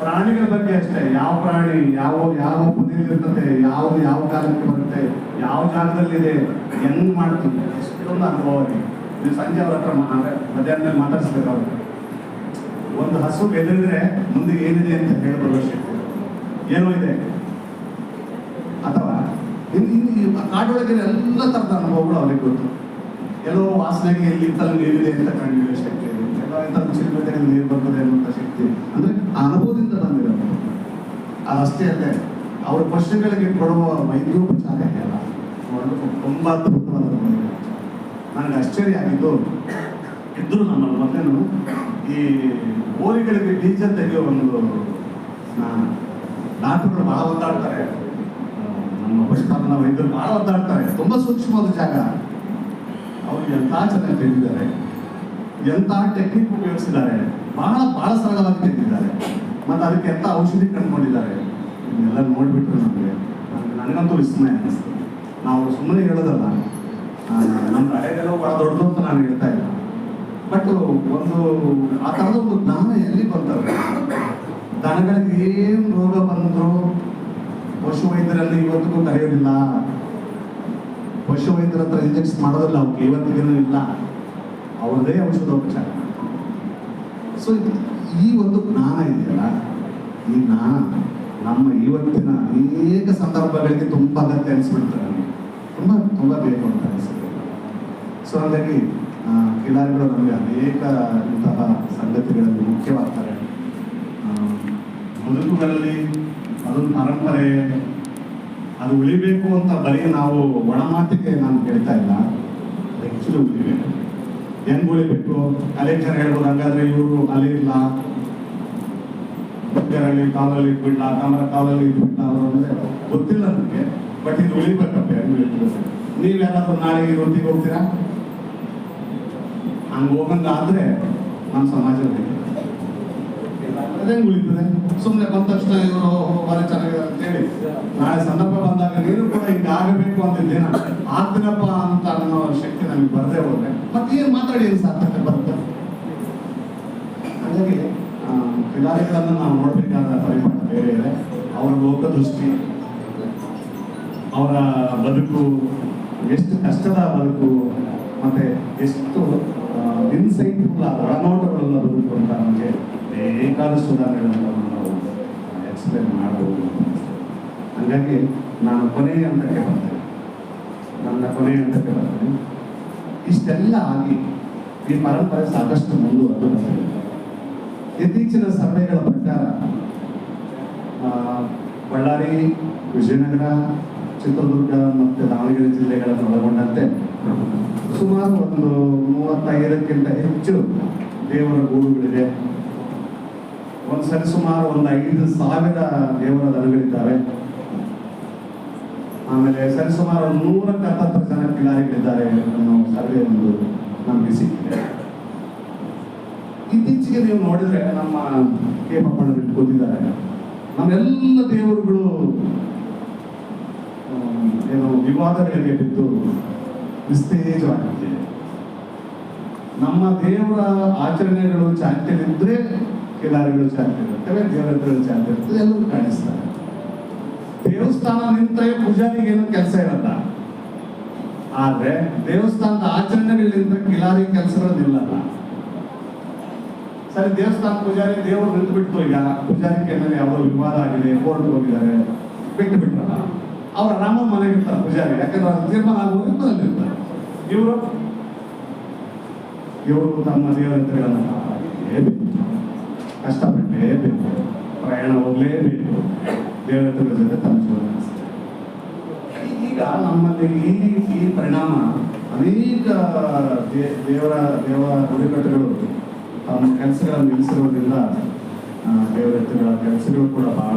ಪ್ರಾಣಿಗಳ ಬಗ್ಗೆ ಅಷ್ಟೇ. ಯಾವ ಪ್ರಾಣಿ, ಯಾವ ಯಾವ ಪುದಿಯಲ್ಲಿ ಇರ್ತದೆ ಯಾವ್ದು ಯಾವ ಕಾಲಕ್ಕೆ ಬರುತ್ತೆ, ಯಾವ ಜಾಗದಲ್ಲಿದೆ, ಹೆಂಗ್ ಮಾಡ್ತೀವಿ ಎಷ್ಟೊಂದು ಅನುಭವ ನೀವು ಸಂಜೆ ಅವ್ರ ಹತ್ರ ಮಧ್ಯಾಹ್ನದಲ್ಲಿ ಮಾತಾಡ್ಸ್ಬೇಕು ಒಂದು ಹಸು ಬೆದರಿದ್ರೆ ಮುಂದೆ ಏನಿದೆ ಅಂತ ಶಕ್ತಿ ಏನೋ ಇದೆ. ಅಥವಾ ಕಾಡೊಳಗಿನ ಎಲ್ಲ ತರದ ಅನುಭವಗಳು ಅವ್ರಿಗೆ ಗೊತ್ತು. ಎಲ್ಲೋ ವಾಸನೆಗೆ ಎಲ್ಲಿ ಇಂಥಲ್ಲಿ ಏನಿದೆ ಅಂತ ಕಂಡಿರೋ ಶಕ್ತಿ ಇದೆ ಎಲ್ಲೋ ಇಂಥದ್ದು ಚಿಲ್ಕದಲ್ಲಿ ನೀರು ಬರ್ತದೆ ಅನ್ನುವಂಥ ಶಕ್ತಿ. ಅಂದ್ರೆ ಅನುಭವದಿಂದ ಬಂದಿರೋದು ಅದಷ್ಟೇ ಅಲ್ಲೇ ಅವ್ರ ಪ್ರಶ್ನೆಗಳಿಗೆ ಕೊಡುವ ವೈದ್ಯೋಪಚಾರ ಒಂದು ತುಂಬಾ ಅದ್ಭುತವಾದ. ನನಗೆ ಆಶ್ಚರ್ಯ ಆಗಿದ್ದು ಇದ್ದರೂ ನಮ್ಮ ಮಗನು ಈ ಓರಿಗಳಿಗೆ ಬೀಜ ತೆಗೆಯೋ ಒಂದು ನಾಟಕಗಳು ಬಹಳ ಒದ್ದಾಡ್ತಾರೆ. ನಮ್ಮ ಪಶುಪಾಲನ ವೈದ್ಯರು ಭಾಳ ಒದ್ದಾಡ್ತಾರೆ. ತುಂಬಾ ಸೂಕ್ಷ್ಮವಾದ ಜಾಗ. ಅವ್ರಿಗೆ ಎಂಥ ಚೆನ್ನಾಗಿ ತಿಳಿದಿದ್ದಾರೆ. ಎಂಥ ಟೆಕ್ನಿಕ್ ಉಪಯೋಗಿಸಿದ್ದಾರೆ. ಬಹಳ ಬಹಳ ಸರಳವಾಗಿ ತೆಗೆದಿದ್ದಾರೆ ಮತ್ತೆ ಅದಕ್ಕೆ ಎಂತ ಔಷಧಿ ಕಂಡುಕೊಂಡಿದ್ದಾರೆ? ಇದನ್ನೆಲ್ಲ ನೋಡ್ಬಿಟ್ರು ನಮಗೆ. ನನಗಂತೂ ವಿಸ್ಮಯ ಅನಿಸ್ತು. ನಾವು ಸುಮ್ಮನೆ ಹೇಳೋದಲ್ಲ. ನಮ್ಮ ಹಳೆಗೆಲ್ಲ ಬಹಳ ದೊಡ್ಡದು ಅಂತ ನಾನು ಹೇಳ್ತಾ ಇಲ್ಲ. ಬಟ್ ಒಂದು, ಆ ಥರದ ಒಂದು ಜ್ಞಾನ ಎಲ್ಲಿ ಬರ್ತವೆ ದನಗಳಿಗೆ ಏನು ರೋಗ ಬಂದ್ರು ಪಶು ವೈದ್ಯರಲ್ಲಿ ಇವತ್ತಿಗೂ ಕರೆಯೋದಿಲ್ಲ. ಪಶು ವೈದ್ಯರ ಹತ್ರ ಇಂಜೆಕ್ಷನ್ ಮಾಡೋದಿಲ್ಲ ಅವ್ರಿಗೆ ಇವತ್ತಿಗೂ ಇಲ್ಲ. ಅವ್ರದೇ ಔಷಧೋಪಚಾರ. ಸೊ ಈ ಒಂದು ಜ್ಞಾನ ಇದೆಯಲ್ಲ, ಈ ಜ್ಞಾನ ನಮ್ಮ ಇವತ್ತಿನ ಅನೇಕ ಸಂದರ್ಭಗಳಿಗೆ ತುಂಬ ಅಗತ್ಯ ಅನಿಸ್ಬಿಡ್ತಾರೆ ತುಂಬ, ತುಂಬಾ ಬೇಕು ಅಂತ ಅನಿಸುತ್ತೆ. ಸೊ ಹಾಗಾಗಿ ಕಿಲಾರಿಗಳು ನಮಗೆ ಅನೇಕ ಇಂತಹ ಸಂಗತಿಗಳಲ್ಲಿ ಮುಖ್ಯವಾಗ್ತಾರೆ. ಬದುಕುಗಳಲ್ಲಿ ಅದೊಂದು ಪರಂಪರೆ, ಅದು ಉಳಿಬೇಕು ಅಂತ ಬರೀ ನಾವು ಒಳಮಾತಿಗೆ ನಾನು ಹೇಳ್ತಾ ಇಲ್ಲ. ಹೆಚ್ಚು ಉಳಿಬೇಕು. ಹೆಂಗ್ ಬಿಟ್ಟು ಕಲೆಕ್ಷನ್ ಹೇಳ್ಬೋದು, ಹಂಗಾದ್ರೆ ಇವರು ಅಲ್ಲಿ ಇಲ್ಲ ಬುಕ್ಕರಲ್ಲಿ ಕಾಲಲ್ಲಿ ಬಿಡ್ಲ ಕಮರ ಕಾಲಲ್ಲಿ ಬಿಡ್ಲ ಅಂದ್ರೆ ಗೊತ್ತಿಲ್ಲ ನನಗೆ ಬಟ್ ಇದು ಉಳಿಬೇಕಪ್ಪ ನೀವೇನಾದ್ರೂ ನಾಳೆ ಇವತ್ತಿಗೆ ಹೋಗ್ತೀರಾ? ಹಂಗ ಹೋಗಂಗಾದ್ರೆ ನಮ್ಮ ಸಮಾಜ ಅದೇ ಉಳಿತದೆ ಸುಮ್ಮನೆ ಬಂದ ತಕ್ಷಣ ಇವರು ಭಾರಿ ಅಂತ ಹೇಳಿ. ನಾಳೆ ಸಂದರ್ಭ ಬಂದಾಗ ನೀನು ಕೂಡ ಹಿಂಗೆ ಆಗಬೇಕು ಅಂತಿದ್ದೇನ ಆಗ್ತೀನಪ್ಪ ಅಂತ ಅನ್ನೋ ಶಕ್ತಿ ನಮಗೆ ಬರದೇ ಹೋದ್ರೆ. ಮತ್ತೆ ಏನು ಮಾತಾಡಿ ಏನು ಸಾರ್ಥಕ ಬರುತ್ತೆ? ಹಾಗಾಗಿ ಕಿಲಾರಿಗಳನ್ನು ನಾವು ನೋಡಬೇಕಾದ ಪರಿಮಾಣ ಬೇರೆ ಇದೆ. ಅವರ ಲೋಕದೃಷ್ಟಿ ಅವರ ಬದುಕು, ಎಷ್ಟು ಕಷ್ಟದ ಬದುಕು, ಮತ್ತೆ ಎಷ್ಟು ಇನ್ಸೈಟ್ಫುಲ್ ಒಳನೋಟಗಳೆಲ್ಲ ಬದುಕು ಅಂತ ನಮಗೆ ಬೇಕಾದಷ್ಟು ಸುಧಾರಣೆಗಳನ್ನು ನಾವು ಎಕ್ಸ್ಪ್ಲೇನ್ ಮಾಡಬಹುದು ಹಾಗಾಗಿ ನಾನು ಕೊನೆಯ ಹಂತಕ್ಕೆ ಬರ್ತೇನೆ. ನನ್ನ ಕೊನೆಯ ಹಂತಕ್ಕೆ ಬರ್ತೇನೆ. ಇಷ್ಟೆಲ್ಲ ಆಗಿ ಈ ಪರಂಪರೆ ಸಾಕಷ್ಟು ಮುಂದುವರೆದು ಇತ್ತೀಚಿನ ಸರ್ವೆಗಳ ಪ್ರಕಾರ ಬಳ್ಳಾರಿ, ವಿಜಯನಗರ, ಚಿತ್ರದುರ್ಗ ಮತ್ತು ದಾವಣಗೆರೆ ಜಿಲ್ಲೆಗಳನ್ನು ಒಳಗೊಂಡಂತೆ ಸುಮಾರು ಒಂದು ಮೂವತ್ತೈದಕ್ಕಿಂತ ಹೆಚ್ಚು ದೇವರ ಗೂಡುಗಳಿವೆ. ಒಂದು ಸರಿ ಸುಮಾರು ಒಂದು ಐದು ಸಾವಿರ ದೇವರ ದನಗಳಿದ್ದಾವೆ ಆಮೇಲೆ ಸರಿ ಸುಮಾರು ಒಂದು ನೂರಕ್ಕೆ ಹತ್ತತ್ತು ಜನ ಕಿಲಾರಿಗಳಿದ್ದಾರೆ ಅನ್ನೋ ಸರ್ವೆ ಒಂದು ನಮಗೆ ಸಿಕ್ಕಿದೆ. ಇತ್ತೀಚೆಗೆ ನೀವು ನೋಡಿದ್ರೆ ನಮ್ಮ ಕೆ ಪಪ್ಪಣ್ಣದಲ್ಲಿ ಕೂತಿದ್ದಾರೆ. ನಮ್ಮೆಲ್ಲ ದೇವರುಗಳು ಏನು ವಿವಾದಗಳಿಗೆ ಬಿದ್ದು ನಿಸ್ತೇಜವಾಗಿವೆ ನಮ್ಮ ದೇವರ ಆಚರಣೆಗಳು ಚಾಲ್ತಿಯಲ್ಲಿ ಇದ್ರೆ ಕಿಲಾರಿಗಳು ಚಾಲ್ತಿರ್ತವೆ ದೇವರ ದೇವರಗಳು ಚಾಲ್ತಿ ಇರ್ತದೆ ಎಲ್ಲರೂ ಕಾಣಿಸ್ತಾರೆ. ದೇವಸ್ಥಾನ ನಿಂತರೆ ಪೂಜಾರಿಗೆ ಏನೋ ಕೆಲಸ ಇರಲ್ಲ. ಆದ್ರೆ ದೇವಸ್ಥಾನದ ಆಚರಣೆಗಳಿಂದ ಕಿಲಾರಿ ಕೆಲಸ ಇರೋದಿಲ್ಲಲ್ಲ ಸರಿ, ದೇವಸ್ಥಾನ ಪೂಜಾರಿ ದೇವರು ನಿಂತು ಬಿಟ್ಟು ಈಗ ಪೂಜಾರಿ ಮೇಲೆ ಯಾವುದೋ ವಿವಾದ ಆಗಿದೆ, ಕೋರ್ಟ್ ಹೋಗಿದ್ದಾರೆ ಬಿಟ್ಟು ಬಿಟ್ರಲ್ಲ ಅವ್ರ ರಾಮ ಮನೆಗೆ ಇರ್ತಾರೆ ಪೂಜಾರಿ, ಯಾಕಂದ್ರೆ ತೀರ್ಮಾನ ಆಗುವುದು ಮನೇಲಿರ್ತಾರೆ ಇವರು? ಇವರು ತಮ್ಮ ದೇವರಂತ ಕಾಪಾಡಲೇಬೇಕು ಕಷ್ಟಪಡಲೇಬೇಕು. ಪ್ರಯಾಣ ಹೋಗಲೇಬೇಕು. ದೇವರಂತಗಳ ಜೊತೆ ತಮ್ಮ. ಈಗ ನಮ್ಮಲ್ಲಿ ಈ ಈ ಪರಿಣಾಮ ಅನೇಕ ದೇವರ, ದೇವ ನುಡಿಕಟ್ಟುಗಳು ತಮ್ಮ ಕೆಲಸಗಳನ್ನು ನಿಲ್ಲಿಸಿರೋದ್ರಿಂದ ದೇವರೆತ್ತುಗಳ ದೇವರ ಕೆಲಸಗಳು ಕೂಡ ಬಹಳ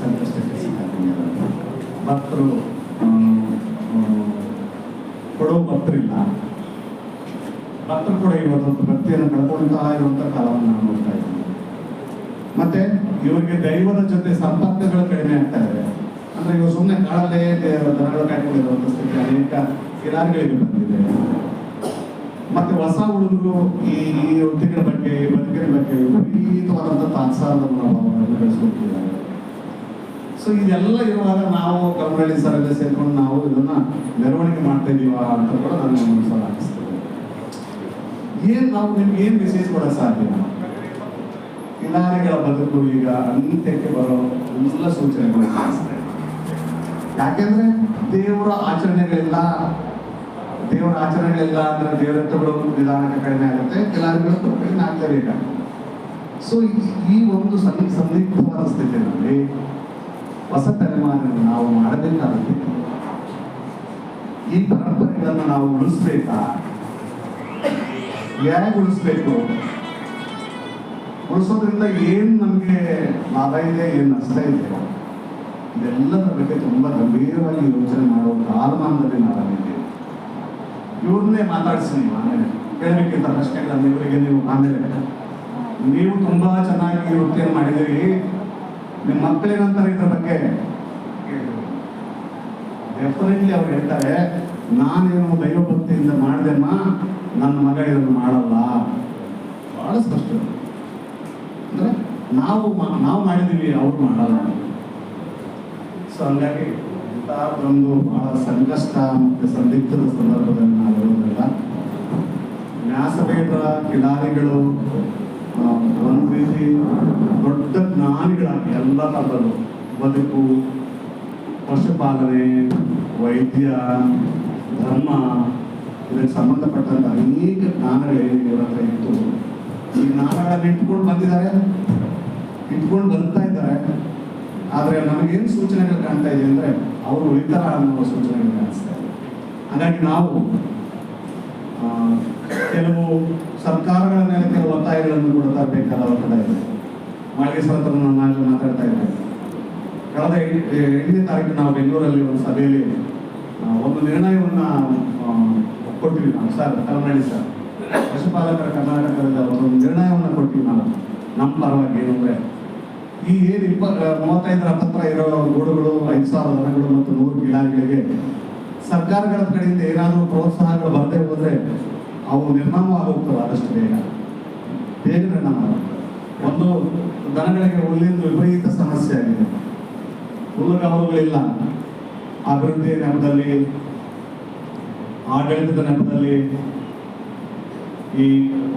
ಸಂಕಷ್ಟಕ್ಕೆ ಸಿಕ್ಕಾಕೊಂಡಿದ್ದಾರೆ ಭಕ್ತರು ಕೊಡೋ ಭಕ್ತರಿಲ್ಲ ಭಕ್ತರು ಕೂಡ ಇವತ್ತು ಭಕ್ತಿಯನ್ನು ಕಳ್ಕೊಳ್ತಾ ಇರುವಂತ ಕಾಲವನ್ನು ನಾವು ನೋಡ್ತಾ ಇದ್ದೀವಿ. ಮತ್ತೆ ಇವರಿಗೆ ದೈವದ ಜೊತೆ ಸಂಪರ್ಕಗಳು ಕಡಿಮೆ ಆಗ್ತಾ ಇದೆ. ಅಂದ್ರೆ ಇವರು ಸುಮ್ಮನೆ ಕಾಡಲ್ಲೇ ದನಗಳು ಕಾಯ್ಕೊಂಡಿರುವಂತ ಸ್ಥಿತಿ ಅನೇಕ ಕಿರಾರಿಗಳಿಗೆ ಬಂದಿದೆ. ಮತ್ತೆ ಹೊಸ ಹುಡುಗರು ಈ ಈ ವೃತ್ತಿಗಳ ಬಗ್ಗೆ, ಈ ಬದುಕಿನ ಬಗ್ಗೆ ವಿಪರೀತವಾದಂಥ ತಾತ್ಸಾರದ ಮನೋಭಾವಗಳನ್ನು ಬೆಳೆಸ್ಕೊಳ್ತಿದ್ದಾರೆ ಸೊ ಇದೆಲ್ಲ ಇರುವಾಗ ನಾವು ಕಮರಳ್ಳಿ ಸರಲ್ಲಿ ಸೇರ್ಕೊಂಡು ನಾವು ಇದನ್ನ ಮೆರವಣಿಗೆ ಮಾಡ್ತಾ ಇದೀವ ಅಂತ ಕೂಡ ನನಗೆ ಒಂದ್ಸಲ ಅನಿಸ್ತದೆ. ಏನ್ ನಾವು ನಿಮ್ಗೆ ಏನ್ ಮೆಸೇಜ್ ಕೊಡೋ ಸಾಧ್ಯ? ಕಿಲಾರಿಗಳ ಬದುಕು ಈಗ ಅಂತ್ಯಕ್ಕೆ ಬರೋ ಎಲ್ಲ ಸೂಚನೆಗಳು ಕಾಣಿಸ್ತಾ ಇದೆ. ಯಾಕೆಂದ್ರೆ ದೇವರ ಆಚರಣೆಗಳಿಲ್ಲ ದೇವರ ಆಚರಣೆಗಳಿಲ್ಲ ಅಂದ್ರೆ ದೇವರತ್ವಗಳು ನಿಧಾನಕ್ಕೆ ಕಡಿಮೆ ಆಗುತ್ತೆ ಕಿಲಾರಿಗಳು ಕಡಿಮೆ ಆಗ್ಲೇಬೇಕಾಗುತ್ತೆ ಸೊ ಈ ಒಂದು ಸಂ- ಸಂದಿಗ್ಧವಾದ ಸ್ಥಿತಿಯಲ್ಲಿ ಹೊಸ ತಲೆಮಾರಿನ ನಾವು ಮಾಡಬೇಕಾಗುತ್ತೆ ಈ ಪರಂಪರೆಗಳನ್ನು ನಾವು ಉಳಿಸ್ಬೇಕಾ? ಹೇಗೆ ಉಳಿಸ್ಬೇಕು? ಉಳಿಸೋದ್ರಿಂದ ಏನು ನಮಗೆ ಲಾಭ ಇದೆ, ಏನು ನಷ್ಟ ಇದೆ ಇದೆಲ್ಲ ಬಗ್ಗೆ ತುಂಬಾ ಗಂಭೀರವಾಗಿ ಯೋಚನೆ ಮಾಡೋ ಕಾಲಮಾನದಲ್ಲಿ ನಾವಿದ್ದೇವೆ ಇವ್ರನ್ನೇ ಮಾತಾಡಿಸಿ ನೀವು ಆಮೇಲೆ ಕೇಳಬೇಕಿಂತ ಪ್ರಶ್ನೆಗಳ ಇವರಿಗೆ ನೀವು ಆಮೇಲೆ. ನೀವು ತುಂಬಾ ಚೆನ್ನಾಗಿ ವೃತ್ತಿಯನ್ನು ಮಾಡಿದ್ದೀರಿ. ನಿಮ್ಮ ಮಕ್ಕಳೇನಂತಾರೆ ಇದ್ರ ಬಗ್ಗೆ? ಡೆಫಿನೆಟ್ಲಿ ಅವ್ರು ಹೇಳ್ತಾರೆ, ನಾನೇನು ದೈವ ಭಕ್ತಿಯಿಂದ ಮಾಡ್ದೆಮ್ಮ ನನ್ನ ಮಗ ಇದನ್ನು ಮಾಡಲ್ಲ. ಬಹಳ ಸ್ಪಷ್ಟ ಅಂದ್ರೆ ನಾವು ನಾವು ಮಾಡಿದೀವಿ, ಅವ್ರು ಮಾಡಲ್ಲ. ಸೊ ಹಂಗಾಗಿ ಇಂಥ ಒಂದು ಬಹಳ ಸಂಕಷ್ಟ ಮತ್ತು ಸಂದಿಗ್ಧದ ಸಂದರ್ಭದಲ್ಲಿ ನಾವು ಇರೋದ್ರಿಂದ ನ್ಯಾಸಬೇದ ಕಿಲಾರಿಗಳು ಒಂದು ರೀತಿ ದೊಡ್ಡ ಜ್ಞಾನಿಗಳಾಗಿ ಎಲ್ಲ ಥರದಲ್ಲೂ ಬದುಕು, ಪಶುಪಾಲನೆ, ವೈದ್ಯ, ಧರ್ಮ, ಇದಕ್ಕೆ ಸಂಬಂಧಪಟ್ಟಂಥ ಅನೇಕ ಜ್ಞಾನಗಳು ಇವರ ಇತ್ತು. ಈ ನಾವೆಲ್ಲ ನಿಂತ್ಕೊಂಡು ಬಂದಿದ್ದಾರೆ. ಇಟ್ಕೊಂಡು ಬರ್ತಾ ಇದ್ದಾರೆ. ಆದರೆ ನಮಗೇನು ಸೂಚನೆಗಳು ಕಾಣ್ತಾ ಇದೆ ಅಂದರೆ ಅವರು ಉಳಿತಾರ ಅನ್ನೋ ಸೂಚನೆಗಳು ಕಾಣಿಸ್ತಾ ಇದೆ. ಹಾಗಾಗಿ ನಾವು ಕೆಲವು ಸರ್ಕಾರಗಳ ಮೇಲೆ ಕೆಲವು ಒತ್ತಾಯಗಳನ್ನು ಕೂಡ ತರಬೇಕಾದ ಒತ್ತಡ ಇದೆ. ಮಾಳಿಗೆ ಸರತ್ರ ನಾನು ಮಾತಾಡ್ತಾ ಇದ್ದೆ ಕಳೆದ ಎಂಟ್- ಎಂಟನೇ ತಾರೀಕು ನಾವು ಬೆಂಗಳೂರಲ್ಲಿ ಒಂದು ಸಭೆಯಲ್ಲಿ ಒಂದು ನಿರ್ಣಯವನ್ನ ಒಪ್ಕೊಡ್ತೀವಿ ನಾವು. Sir ಕಲ್ಮಳ್ಳಿ sir. ಪಶುಪಾಲಕರ ಕರ್ನಾಟಕದಿಂದ ಒಂದು ನಿರ್ಣಯವನ್ನು ಕೊಟ್ಟಿವಿ ನಾವು ನಮ್ಮ ಪರವಾಗಿ ಏನು ಅಂದ್ರೆ ಈ ಏನು ಇಪ್ಪ ಮೂವತ್ತೈದರ ಹತ್ತಿರ ಇರೋ ಗೋಡುಗಳು, ಐದು ಸಾವಿರ ದನಗಳು ಮತ್ತು ನೂರು ಗಿಡಗಳಿಗೆ ಸರ್ಕಾರಗಳ ಕಡೆಯಿಂದ ಏನಾದರೂ ಪ್ರೋತ್ಸಾಹಗಳು ಬರದೇ ಹೋದರೆ ಅವು ನಿರ್ನಾಮ ಆಗುತ್ತವೆ ಆದಷ್ಟು ಬೇಗ. ಬೇಗ ನಿರ್ನಾಮ ಒಂದು ದನಗಳಿಗೆ ಹುಲ್ಲಿನ ವಿಪರೀತ ಸಮಸ್ಯೆ ಆಗಿದೆ. ಹುಲ್ಲುಗಾವಲುಗಳಿಲ್ಲ ಅಭಿವೃದ್ಧಿ ನೆಪದಲ್ಲಿ, ಆಡಳಿತದ ನೆಪದಲ್ಲಿ ಈ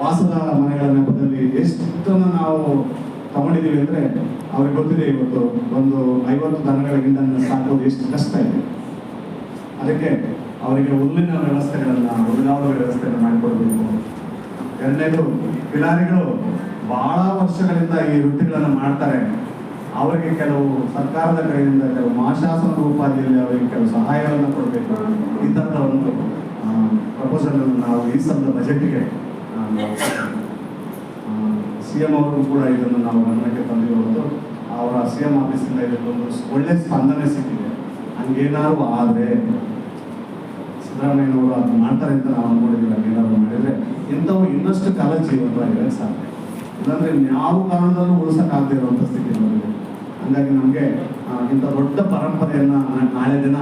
ವಾಸದ ಮನೆಗಳ ನೆಪದಲ್ಲಿ ಎಷ್ಟನ್ನು ನಾವು ತಗೊಂಡಿದ್ದೀವಿ ಅಂದರೆ ಅವ್ರಿಗೆ ಗೊತ್ತಿದೆ ಇವತ್ತು ಒಂದು ಐವತ್ತು ದನಗಳ ಹಿಂಡನ್ನು ಸಾಕೋದು ಎಷ್ಟು ಕಷ್ಟ ಇದೆ. ಅದಕ್ಕೆ ಅವರಿಗೆ ಹುಲ್ಲಿನ ವ್ಯವಸ್ಥೆಗಳನ್ನ ಹುಲ್ಲಾವರ ವ್ಯವಸ್ಥೆಯನ್ನು ಮಾಡಿಕೊಡ್ಬೇಕು. ಎರಡನೇದು, ಪಿಲಾರಿಗಳು ಬಹಳ ವರ್ಷಗಳಿಂದ ಈ ವೃತ್ತಿಗಳನ್ನು ಮಾಡ್ತಾರೆ. ಅವರಿಗೆ ಕೆಲವು ಸರ್ಕಾರದ ಕಡೆಯಿಂದ ಕೆಲವು ಮಾಶಾಸನ ರೂಪದಲ್ಲಿ ಅವರಿಗೆ ಕೆಲವು ಸಹಾಯವನ್ನು ಕೊಡಬೇಕು. ಈ ಒಂದು ಪ್ರಪೋಸಲ್ ನಾವು ಈ ಸಲದ ಬಜೆಟ್ಗೆ ಸಿ ಎಂ ಅವರು ಕೂಡ ಇದನ್ನು ನಾವು ಗಮನಕ್ಕೆ ತಂದಿರುವುದು ಅವರ ಸಿ ಎಂ ಆಫೀಸಿಂದ ಇದಕ್ಕೊಂದು ಒಳ್ಳೆ ಸ್ಪಂದನೆ ಸಿಕ್ಕಿದೆ. ಹಂಗೇನಾದ್ರು ಆದರೆ ಸಿದ್ದರಾಮಯ್ಯನವರು ಅದು ಮಾಡ್ತಾರೆ ಅಂತ ನಾವು ಅನ್ಕೊಂಡಿದ್ದೀವಿ. ಹಂಗೇನಾದ್ರು ಮಾಡಿದ್ರೆ ಇಂಥವು ಇನ್ನಷ್ಟು ಕಾಲ ಜೀವಂತವಾಗಿರಕ್ಕೆ ಸಾಧ್ಯ. ಇಲ್ಲಾಂದ್ರೆ ಯಾವ ಕಾರಣದಲ್ಲೂ ಉಳಿಸೋಕ್ಕಾಗದೇ ಇರುವಂಥ ಸ್ಥಿತಿ ನಮಗೆ ಹಂಗಾಗಿ ನಮಗೆ ಇಂಥ ದೊಡ್ಡ ಪರಂಪರೆಯನ್ನು ನಾಳೆ ದಿನ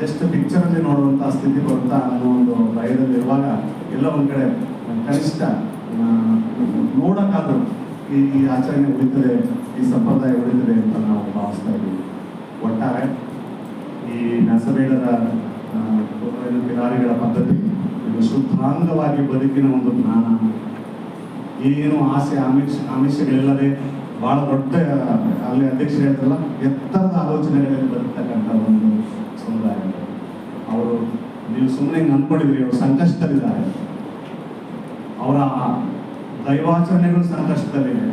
ಜಸ್ಟ್ ಪಿಕ್ಚರ್ ಅಲ್ಲಿ ನೋಡುವಂತ ಸ್ಥಿತಿ ಬರುತ್ತಾ ಅನ್ನೋ ಒಂದು ಭಯದಲ್ಲಿರುವಾಗ ಎಲ್ಲ ಒಂದು ಕಡೆ ಕನಿಷ್ಠ ನೋಡೋಕ್ಕಾದ್ರು ಈ ಈ ಆಚರಣೆ ಉಳಿತದೆ, ಈ ಸಂಪ್ರದಾಯ ಉಳಿತದೆ ಅಂತ ನಾವು ಭಾವಿಸ್ತಾ ಇದ್ದೀವಿ. ಒಟ್ಟಾರೆ ಈ ನಸಬೇಡದ ಕಿರಾರಿಗಳ ಪದ್ಧತಿ, ಇದು ಶುದ್ಧಾಂಗವಾಗಿ ಬದುಕಿನ ಒಂದು ಜ್ಞಾನ. ಏನು ಆಸೆ, ಆಮಿಷ, ಆಮಿಷಗಳಿಲ್ಲದೆ ಬಹಳ ದೊಡ್ಡ, ಅಲ್ಲಿ ಅಧ್ಯಕ್ಷರು ಹೇಳ್ತಾರಲ್ಲ, ಎತ್ತರದ ಆಲೋಚನೆಗಳಲ್ಲಿ ಬರ್ತಕ್ಕಂಥ ಒಂದು ಸಮುದಾಯ. ಅವರು ನೀವು ಸುಮ್ಮನೆ ಅನ್ಕೊಂಡಿದ್ರಿ ಅವರು ಸಂಕಷ್ಟದಲ್ಲಿದ್ದಾರೆ. ಅವರ ದೈವಾಚರಣೆಗಳು ಸಂಕಷ್ಟದಲ್ಲಿವೆ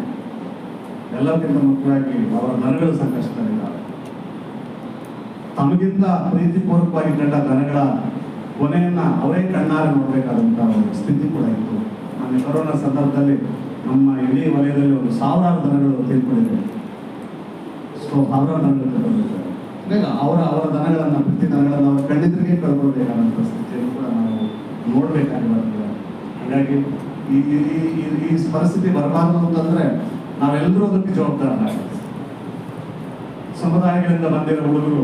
ಎಲ್ಲಕ್ಕಿಂತ ಮುಖ್ಯವಾಗಿ ಅವರ ದನಗಳು ಸಂಕಷ್ಟದಲ್ಲಿದ್ದಾರೆ ತಮಗಿಂತ ಪ್ರೀತಿಪೂರ್ವಕವಾಗಿ ಕಂಡ ದನಗಳ ಕೊನೆಯನ್ನ ಅವರೇ ಕಣ್ಣಾರೆ ನೋಡಬೇಕಾದಂತ ಒಂದು ಸ್ಥಿತಿ ಕೂಡ ಇತ್ತು. ನಾನು ಕೊರೋನಾ ಸಂದರ್ಭದಲ್ಲಿ ನಮ್ಮ ಇಡೀ ವಲಯದಲ್ಲಿ ಒಂದು ಸಾವಿರಾರು ದನಗಳು ತೀರ್ಕೊಂಡಿದೆ ಸೊ ಸಾವಿರಾರು ದನಗಳು ತೀರ್ಕೊಂಡಿದ್ದಾರೆ ಹಾಗಾಗಿ ಅವರ ಅವರ ದನಗಳನ್ನ ಪ್ರತಿ ದನಗಳನ್ನು ಅವ್ರ ಕಣ್ಣಿದ್ರಿಗೆ ಕಳ್ಕೊಳ್ಬೇಕಾದಂತ ಸ್ಥಿತಿಯನ್ನು ಕೂಡ ನಾವು ನೋಡ್ಬೇಕಾಗಿ ಬರ್ತದೆ ಹಾಗಾಗಿ ಈ ಪರಿಸ್ಥಿತಿ ಬರಬಾರದು ಅಂತಂದ್ರೆ ನಾವೆಲ್ಲರೂ ಅದಕ್ಕೆ ಜವಾಬ್ದಾರರಾಗಬೇಕು ಸಮುದಾಯಗಳಿಂದ ಬಂದಿರೋ ಹುಡುಗರು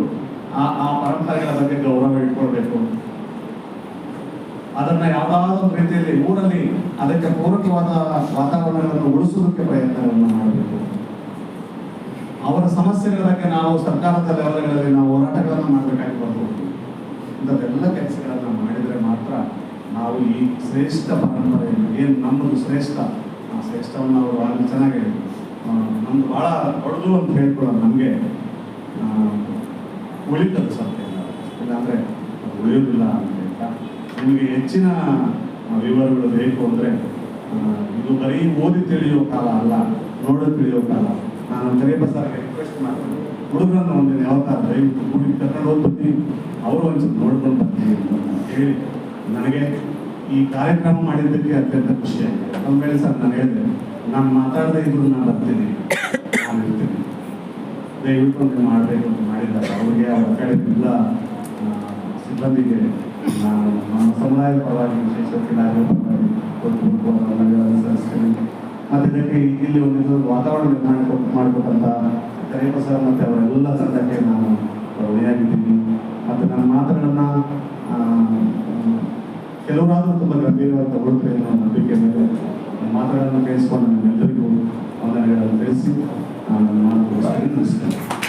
ಆ ಆ ಪರಂಪರೆಗಳ ಬಗ್ಗೆ ಗೌರವ ಇಟ್ಕೊಳ್ಬೇಕು. ಅದನ್ನ ಯಾವ್ದಾದ್ರು ರೀತಿಯಲ್ಲಿ ಊರಲ್ಲಿ ಅದಕ್ಕೆ ಪೂರಕವಾದ ವಾತಾವರಣಗಳನ್ನು ಉಳಿಸೋದಕ್ಕೆ ಪ್ರಯತ್ನವನ್ನು ಮಾಡಬೇಕು. ಅವರ ಸಮಸ್ಯೆಗಳ ಬಗ್ಗೆ ನಾವು ಸರ್ಕಾರದ ಲೆವೆಲ್ಗಳಲ್ಲಿ ನಾವು ಹೋರಾಟಗಳನ್ನು ಮಾಡಬೇಕಾಗಿ ಬರ್ಬೋದು ಇಂಥದ್ದೆಲ್ಲ ಮಾತ್ರ ನಾವು ಈ ಶ್ರೇಷ್ಠ ಪರಂಪರೆಯನ್ನು ಏನು ನಮ್ಮದು ಶ್ರೇಷ್ಠ? ಆ ಶ್ರೇಷ್ಠವನ್ನು ಅವರು ಭಾಳ ಚೆನ್ನಾಗಿ ನಮ್ದು ಭಾಳ ದೊಡ್ಡದು ಅಂತ ಹೇಳ್ಕೊಳ್ಳೋದು ನಮಗೆ. ಉಳಿತದ ಸತ್ಯ ಇಲ್ಲಾಂದರೆ ಉಳಿಯೋದಿಲ್ಲ ಅಂತ ಹೇಳ್ತಾ, ನಿಮಗೆ ಹೆಚ್ಚಿನ ವಿವರಗಳು ಬೇಕು ಅಂದರೆ ಇದು ಬರೀ ಓದಿ ತಿಳಿಯೋ ಕಾಲ ಅಲ್ಲ, ನೋಡಿ ತಿಳಿಯೋ ಕಾಲ. ನಾನು ಸರ್ ರಿಕ್ವೆಸ್ಟ್ ಮಾಡ್ತೀನಿ. ಹುಡುಗರನ್ನು ಒಂದಿನ ಯಾವತ್ತಾರ ದಯವಿಟ್ಟು ಕೂಡಿ ಕರ್ಕೊಂಡು ಹೋಗ್ಬಿಟ್ಟು ಅವರು ಒಂದು ನೋಡ್ಕೊಂಡು ಬರ್ತೀನಿ ಅಂತ ಹೇಳಿ. ನನಗೆ ಈ ಕಾರ್ಯಕ್ರಮ ಮಾಡಿದ್ದಕ್ಕೆ ಅತ್ಯಂತ ಖುಷಿ ಆಗಿದೆ. ಸರ್ ನಾನು ಹೇಳಿದೆ ನಾನು ಮಾತಾಡದೇ ಇದ್ರು ನಾನು ಬರ್ತೀನಿ. ನಾನು ಇರ್ತೀನಿ. ದಯವಿಟ್ಟು ಅಂತ ಮಾಡಬೇಕು ಅಂತ ಮಾಡಿದ್ದಾರೆ. ಅವರಿಗೆ ಅವ್ರ ಕಡೆ ಇಲ್ಲ ಆ, ಸಿಬ್ಬಂದಿಗೆ ನಾನು ನಮ್ಮ ಸಮುದಾಯದ ಪರವಾಗಿ ವಿಶೇಷ ಕಿಲಾರಿ ಪರವಾಗಿ ಇದಕ್ಕೆ ಇಲ್ಲಿ ಒಂದು ವಾತಾವರಣ ನಿರ್ಮಾಣ ಕೊಟ್ಟು ಮಾಡಿಕೊಟ್ಟಂತ ಕರಿಯಪ್ಪ ಸರ್ ಮತ್ತೆ ಅವರೆಲ್ಲ ತಂಡಕ್ಕೆ ನಾನು ಋಣಿಯಾಗಿದ್ದೀನಿ ಮತ್ತು ನನ್ನ ಮಾತುಗಳನ್ನ ಕೆಲವರಾದ್ರೂ ತುಂಬ ಗಂಭೀರವಾಗಿ ತಗೊಳ್ತಾರೆ ಅನ್ನೋ ನಂಬಿಕೆ ಮೇಲೆ ಮಾತುಗಳನ್ನು ಕೇಳಿಸ್ಕೊಂಡು ನಿಮ್ಮೆಲ್ಲರಿಗೂ ವಂದನೆಗಳನ್ನು ತಿಳಿಸಿ ನಾನು ಮಾತು